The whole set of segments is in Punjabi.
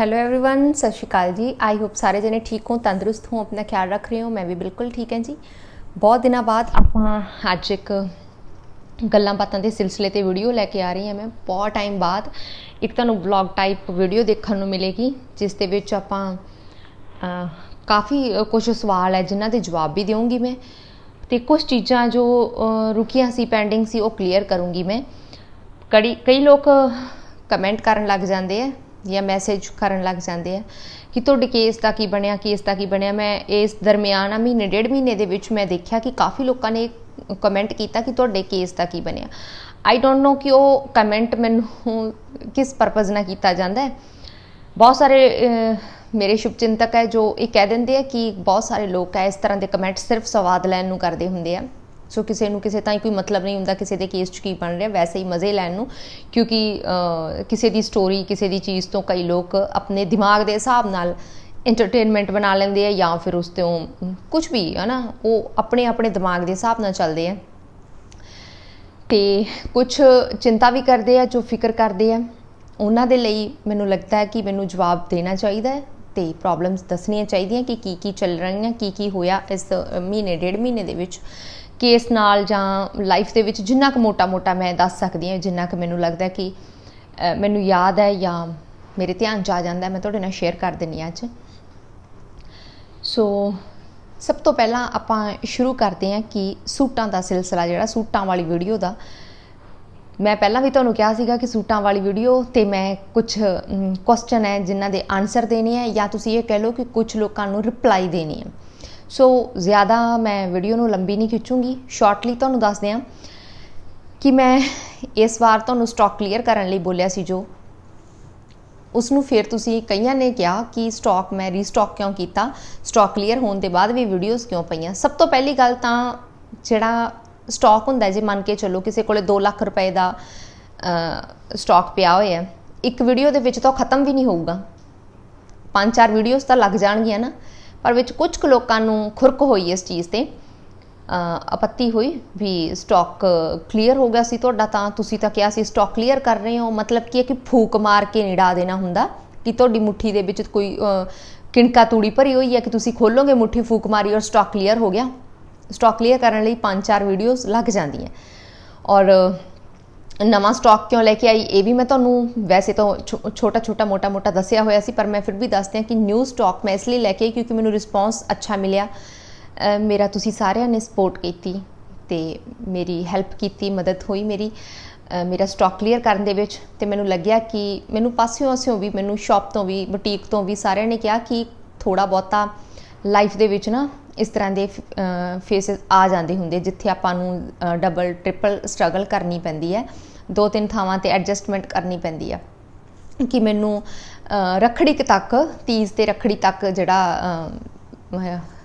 ਹੈਲੋ एवरीवन ਸਤਿ ਸ਼੍ਰੀ ਅਕਾਲ ਜੀ ਆਈ ਹੋਪ ਸਾਰੇ ਜਣੇ ਠੀਕ ਹੋ ਤੰਦਰੁਸਤ ਹੋ ਆਪਣਾ ਖਿਆਲ ਰੱਖ ਰਹੇ ਹੋ ਮੈਂ ਵੀ ਬਿਲਕੁਲ ਠੀਕ ਹਾਂ ਜੀ ਬਹੁਤ ਦਿਨਾਂ ਬਾਅਦ ਆਪਾਂ ਅੱਜ ਇੱਕ ਗੱਲਾਂ ਬਾਤਾਂ ਦੇ ਸਿਲਸਿਲੇ ਤੇ ਵੀਡੀਓ ਲੈ ਕੇ ਆ ਰਹੀ ਹਾਂ ਮੈਂ ਬਹੁਤ ਟਾਈਮ ਬਾਅਦ ਇੱਕ ਤੁਹਾਨੂੰ ਵਲੌਗ ਟਾਈਪ ਵੀਡੀਓ ਦੇਖਣ ਨੂੰ ਮਿਲੇਗੀ ਜਿਸ ਦੇ ਵਿੱਚ ਆਪਾਂ ਅਹ, ਕਾਫੀ ਕੁਝ ਸਵਾਲ ਹੈ ਜਿਨ੍ਹਾਂ ਦੇ ਜਵਾਬ ਵੀ ਦੇਵਾਂਗੀ ਮੈਂ ਤੇ ਕੁਝ ਚੀਜ਼ਾਂ ਜੋ ਅਹ, ਰੁਕੀਆਂ ਸੀ ਪੈਂਡਿੰਗ ਸੀ ਉਹ ਕਲੀਅਰ ਕਰੂੰਗੀ ਮੈਂ ਕੜੀ ਕਈ ਲੋਕ ਕਮੈਂਟ ਕਰਨ ਲੱਗ ਜਾਂਦੇ ਆ ਜਾਂ ਮੈਸੇਜ ਕਰਨ ਲੱਗ ਜਾਂਦੇ ਆ ਕਿ ਤੁਹਾਡੇ ਕੇਸ ਦਾ ਕੀ ਬਣਿਆ ਕੇਸ ਦਾ ਕੀ ਬਣਿਆ। ਮੈਂ ਇਸ ਦਰਮਿਆਨ ਆ ਮਹੀਨੇ ਡੇਢ ਮਹੀਨੇ ਦੇ ਵਿੱਚ ਮੈਂ ਦੇਖਿਆ ਕਿ ਕਾਫੀ ਲੋਕਾਂ ਨੇ ਕਮੈਂਟ ਕੀਤਾ ਕਿ ਤੁਹਾਡੇ ਕੇਸ ਦਾ ਕੀ ਬਣਿਆ। ਆਈ ਡੋਨਟ ਨੋ ਕਿ ਉਹ ਕਮੈਂਟ ਮੈਨੂੰ ਕਿਸ ਪਰਪਸ ਨਾਲ ਕੀਤਾ ਜਾਂਦਾ ਹੈ। ਬਹੁਤ ਸਾਰੇ ਅਹ, ਮੇਰੇ ਸ਼ੁਭਚਿੰਤਕ ਹੈ ਜੋ ਇਹ ਕਹਿ ਦਿੰਦੇ ਆ ਕਿ ਬਹੁਤ ਸਾਰੇ ਲੋਕ ਹੈ ਇਸ ਤਰ੍ਹਾਂ ਦੇ ਕਮੈਂਟ ਸਿਰਫ ਸਵਾਦ ਲੈਣ ਨੂੰ ਕਰਦੇ ਹੁੰਦੇ ਆ। ਸੋ ਕਿਸੇ ਨੂੰ ਕਿਸੇ ਤਾਂ ਕੋਈ ਮਤਲਬ ਨਹੀਂ ਹੁੰਦਾ ਕਿਸੇ ਦੇ ਕੇਸ 'ਚ ਕੀ ਬਣ ਰਿਹਾ, ਵੈਸੇ ਹੀ ਮਜ਼ੇ ਲੈਣ ਨੂੰ, ਕਿਉਂਕਿ ਕਿਸੇ ਦੀ ਸਟੋਰੀ ਕਿਸੇ ਦੀ ਚੀਜ਼ ਤੋਂ ਕਈ ਲੋਕ ਆਪਣੇ ਦਿਮਾਗ ਦੇ ਹਿਸਾਬ ਨਾਲ ਐਂਟਰਟੇਨਮੈਂਟ ਬਣਾ ਲੈਂਦੇ ਆ ਜਾਂ ਫਿਰ ਉਸ ਤੋਂ ਕੁਝ ਵੀ ਹੈ ਨਾ ਉਹ ਆਪਣੇ ਆਪਣੇ ਦਿਮਾਗ ਦੇ ਹਿਸਾਬ ਨਾਲ ਚੱਲਦੇ ਆ। ਤੇ ਕੁਝ ਚਿੰਤਾ ਵੀ ਕਰਦੇ ਆ, ਜੋ ਫਿਕਰ ਕਰਦੇ ਆ, ਉਹਨਾਂ ਦੇ ਲਈ ਮੈਨੂੰ ਲੱਗਦਾ ਹੈ ਕਿ ਮੈਨੂੰ ਜਵਾਬ ਦੇਣਾ ਚਾਹੀਦਾ ਹੈ ਤੇ ਪ੍ਰੋਬਲਮਸ ਦੱਸਣੀਆਂ ਚਾਹੀਦੀਆਂ ਕਿ ਕੀ ਕੀ ਚੱਲ ਰਹੀਆਂ, ਕੀ ਕੀ ਹੋਇਆ ਇਸ ਮਹੀਨੇ, ਡੇਢ ਮਹੀਨੇ ਦੇ ਵਿੱਚ। ਕੇਸ ਨਾਲ ਜਾਂ ਲਾਈਫ ਦੇ ਵਿੱਚ ਜਿੰਨਾ ਕੁ ਮੋਟਾ-ਮੋਟਾ ਮੈਂ ਦੱਸ ਸਕਦੀ ਹਾਂ, ਜਿੰਨਾ ਕੁ ਮੈਨੂੰ ਲੱਗਦਾ ਕਿ ਮੈਨੂੰ ਯਾਦ ਹੈ ਜਾਂ ਮੇਰੇ ਧਿਆਨ 'ਚ ਆ ਜਾਂਦਾ ਮੈਂ ਤੁਹਾਡੇ ਨਾਲ ਸ਼ੇਅਰ ਕਰ ਦਿੰਨੀ ਹਾਂ ਅੱਜ। ਸੋ ਸਭ ਤੋਂ ਪਹਿਲਾਂ ਆਪਾਂ ਸ਼ੁਰੂ ਕਰਦੇ ਹਾਂ ਕਿ ਸੂਟਾਂ ਦਾ ਸਿਲਸਿਲਾ ਜਿਹੜਾ ਸੂਟਾਂ ਵਾਲੀ ਵੀਡੀਓ ਦਾ। ਮੈਂ ਪਹਿਲਾਂ ਵੀ ਤੁਹਾਨੂੰ ਕਿਹਾ ਸੀਗਾ ਕਿ ਸੂਟਾਂ ਵਾਲੀ ਵੀਡੀਓ ਤੇ ਮੈਂ ਕੁਝ ਕੁਐਸਚਨ ਹੈ ਜਿਨ੍ਹਾਂ ਦੇ ਆਨਸਰ ਦੇਣੇ ਹੈ ਜਾਂ ਤੁਸੀਂ ਇਹ ਕਹਿ ਲਓ ਕਿ ਕੁਝ ਲੋਕਾਂ ਨੂੰ ਰਿਪਲਾਈ ਦੇਣੀ ਹੈ। ਸੋ ਜ਼ਿਆਦਾ ਮੈਂ ਵੀਡੀਓ ਨੂੰ ਲੰਬੀ ਨਹੀਂ ਖਿੱਚੂੰਗੀ ਸ਼ਾਰਟਲੀ ਤੁਹਾਨੂੰ ਦੱਸ ਦਿਆਂ ਕਿ ਮੈਂ ਇਸ ਵਾਰ ਤੁਹਾਨੂੰ ਸਟਾਕ ਕਲੀਅਰ ਕਰਨ ਲਈ ਬੋਲਿਆ ਸੀ ਜੋ ਉਸ ਨੂੰ ਫਿਰ ਤੁਸੀਂ ਕਈਆਂ ਨੇ ਕਿਹਾ ਕਿ ਸਟਾਕ ਮੈਂ ਰੀਸਟਾਕ ਕਿਉਂ ਕੀਤਾ ਸਟਾਕ ਕਲੀਅਰ ਹੋਣ ਦੇ ਬਾਅਦ ਵੀ ਵੀਡੀਓਜ਼ ਕਿਉਂ ਪਈਆਂ ਸਭ ਤੋਂ ਪਹਿਲੀ ਗੱਲ ਤਾਂ ਜਿਹੜਾ ਸਟਾਕ ਹੁੰਦਾ ਜੇ ਮੰਨ ਕੇ ਚੱਲੋ ਕਿਸੇ ਕੋਲੇ 2 ਲੱਖ ਰੁਪਏ ਦਾ ਸਟਾਕ ਪਿਆ ਹੋਇਆ ਇੱਕ ਵੀਡੀਓ ਦੇ ਵਿੱਚ ਤਾਂ ਉਹ ਖਤਮ ਵੀ ਨਹੀਂ ਹੋਊਗਾ ਪੰਜ ਚਾਰ ਵੀਡੀਓਜ਼ ਤਾਂ ਲੱਗ ਜਾਣਗੀਆਂ ਨਾ ਪਰ ਵਿੱਚ ਕੁਝ ਕੁ ਲੋਕਾਂ ਨੂੰ ਖੁਰਕ ਹੋਈ ਇਸ ਚੀਜ਼ ਤੇ। ਆਪੱਤੀ ਹੋਈ ਵੀ ਸਟਾਕ ਕਲੀਅਰ ਹੋ ਗਿਆ ਸੀ ਤੁਹਾਡਾ ਤਾਂ। ਤੁਸੀਂ ਤਾਂ ਕਿਹਾ ਸੀ ਸਟਾਕ ਕਲੀਅਰ ਕਰ ਰਹੇ ਹੋ। ਮਤਲਬ ਕੀ ਹੈ ਕਿ ਫੂਕ ਮਾਰ ਕੇ ਨਹੀਂ ਦੇਣਾ ਹੁੰਦਾ ਕਿ ਤੁਹਾਡੀ ਮੁੱਠੀ ਦੇ ਵਿੱਚ ਕੋਈ ਕਿਣਕਾ ਤੂੜੀ ਭਰੀ ਹੋਈ ਹੈ ਕਿ ਤੁਸੀਂ ਖੋਲੋਗੇ ਮੁੱਠੀ ਫੂਕ ਮਾਰੀ ਔਰ ਸਟਾਕ ਕਲੀਅਰ ਹੋ ਗਿਆ। ਸਟਾਕ ਕਲੀਅਰ ਕਰਨ ਲਈ ਪੰਜ ਚਾਰ ਵੀਡੀਓਜ਼ ਲੱਗ ਜਾਂਦੀਆਂ। ਔਰ ਨਵਾਂ ਸਟਾਕ ਕਿਉਂ ਲੈ ਕੇ ਆਈ? ਇਹ ਵੀ ਮੈਂ ਤੁਹਾਨੂੰ ਵੈਸੇ ਤਾਂ ਛੋਟਾ ਛੋਟਾ ਮੋਟਾ ਮੋਟਾ ਦੱਸਿਆ ਹੋਇਆ ਸੀ, ਪਰ ਮੈਂ ਫਿਰ ਵੀ ਦੱਸਦੀ ਹਾਂ ਕਿ ਨਿਊ ਸਟਾਕ ਮੈਂ ਇਸ ਲਈ ਲੈ ਕੇ ਆਈ ਕਿਉਂਕਿ ਮੈਨੂੰ ਰਿਸਪੌਂਸ ਅੱਛਾ ਮਿਲਿਆ। ਮੇਰਾ ਤੁਸੀਂ ਸਾਰਿਆਂ ਨੇ ਸਪੋਰਟ ਕੀਤੀ ਤੇ ਮੇਰੀ ਹੈਲਪ ਕੀਤੀ, ਮਦਦ ਹੋਈ ਮੇਰੀ। ਮੇਰਾ ਸਟਾਕ ਕਲੀਅਰ ਕਰਨ ਦੇ ਵਿੱਚ ਤੇ ਮੈਨੂੰ ਲੱਗਿਆ ਕਿ ਮੈਨੂੰ ਪਾਸਿਓਂ ਆਸਿਓਂ ਵੀ, ਮੈਨੂੰ ਸ਼ਾਪ ਤੋਂ ਵੀ ਬੁਟੀਕ ਤੋਂ ਵੀ ਸਾਰਿਆਂ ਨੇ ਕਿਹਾ ਕਿ ਥੋੜਾ ਬਹੁਤਾ ਲਾਈਫ ਦੇ ਵਿੱਚ ਨਾ ਇਸ ਤਰ੍ਹਾਂ ਦੇ ਫੇਸਿਸ ਆ ਜਾਂਦੇ ਹੁੰਦੇ ਜਿੱਥੇ ਆਪਾਂ ਨੂੰ ਡਬਲ ਟ੍ਰਿਪਲ ਸਟਰਗਲ ਕਰਨੀ ਪੈਂਦੀ ਹੈ। ਦੋ ਤਿੰਨ ਥਾਵਾਂ ਤੇ ਐਡਜਸਟਮੈਂਟ ਕਰਨੀ ਪੈਂਦੀ ਹੈ ਕਿ ਮੈਨੂੰ ਅ, ਰੱਖੜੀ ਕੁ ਤੱਕ ਤੀਜ ਤੇ ਰੱਖੜੀ ਤੱਕ ਜਿਹੜਾ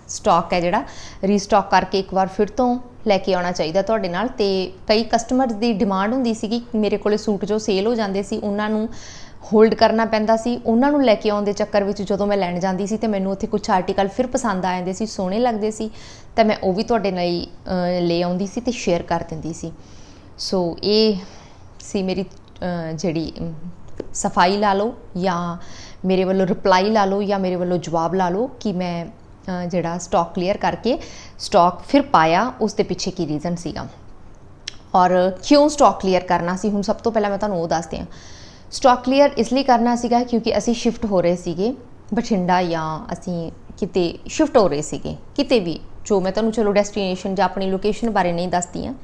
ਸਟਾਕ ਹੈ ਜਿਹੜਾ ਰੀਸਟਾਕ ਕਰਕੇ ਇੱਕ ਵਾਰ ਫਿਰ ਤੋਂ ਲੈ ਕੇ ਆਉਣਾ ਚਾਹੀਦਾ ਤੁਹਾਡੇ ਨਾਲ। ਤੇ ਕਈ ਕਸਟਮਰਸ ਦੀ ਡਿਮਾਂਡ ਹੁੰਦੀ ਸੀਗੀ ਕਿ ਮੇਰੇ ਕੋਲੇ ਸੂਟ ਜੋ ਸੇਲ ਹੋ ਜਾਂਦੇ ਸੀ ਉਹਨਾਂ ਨੂੰ ਹੋਲਡ ਕਰਨਾ ਪੈਂਦਾ ਸੀ। ਉਹਨਾਂ ਨੂੰ ਲੈ ਕੇ ਆਉਣ ਦੇ ਚੱਕਰ ਵਿੱਚ ਜਦੋਂ ਮੈਂ ਲੈਣ ਜਾਂਦੀ ਸੀ ਤੇ ਮੈਨੂੰ ਉੱਥੇ ਕੁਝ ਆਰਟੀਕਲ ਫਿਰ ਪਸੰਦ ਆ ਜਾਂਦੇ ਸੀ, ਸੋਹਣੇ ਲੱਗਦੇ ਸੀ। ਤਾਂ ਮੈਂ ਉਹ ਵੀ ਤੁਹਾਡੇ ਲਈ ਲੈ ਆਉਂਦੀ ਸੀ ਤੇ ਸ਼ੇਅਰ ਕਰ ਦਿੰਦੀ ਸੀ। ਸੋ ਇਹ ਸੀ ਮੇਰੀ ਜਿਹੜੀ ਸਫ਼ਾਈ ਲਾ ਲਓ ਜਾਂ ਮੇਰੇ ਵੱਲੋਂ ਰਿਪਲਾਈ ਲਾ ਲਓ ਜਾਂ ਮੇਰੇ ਵੱਲੋਂ ਜਵਾਬ ਲਾ ਲਓ ਕਿ ਮੈਂ ਜਿਹੜਾ ਸਟਾਕ ਕਲੀਅਰ ਕਰਕੇ ਸਟਾਕ ਫਿਰ ਪਾਇਆ, ਉਸ ਦੇ ਪਿੱਛੇ ਕੀ ਰੀਜ਼ਨ ਸੀਗਾ। ਔਰ ਕਿਉਂ ਸਟਾਕ ਕਲੀਅਰ ਕਰਨਾ ਸੀ? ਹੁਣ ਸਭ ਤੋਂ ਪਹਿਲਾਂ ਮੈਂ ਤੁਹਾਨੂੰ ਉਹ ਦੱਸਦੀ ਹਾਂ। ਸਟਾਕ ਕਲੀਅਰ ਇਸ ਲਈ ਕਰਨਾ ਸੀਗਾ ਕਿਉਂਕਿ ਅਸੀਂ ਸ਼ਿਫਟ ਹੋ ਰਹੇ ਸੀਗੇ, ਬਠਿੰਡਾ ਜਾਂ ਅਸੀਂ ਕਿਤੇ ਸ਼ਿਫਟ ਹੋ ਰਹੇ ਸੀਗੇ, ਕਿਤੇ ਵੀ, ਜੋ ਮੈਂ ਤੁਹਾਨੂੰ ਚਲੋ ਡੈਸਟੀਨੇਸ਼ਨ ਜਾਂ ਆਪਣੀ ਲੋਕੇਸ਼ਨ ਬਾਰੇ ਨਹੀਂ ਦੱਸਦੀ ਹਾਂ,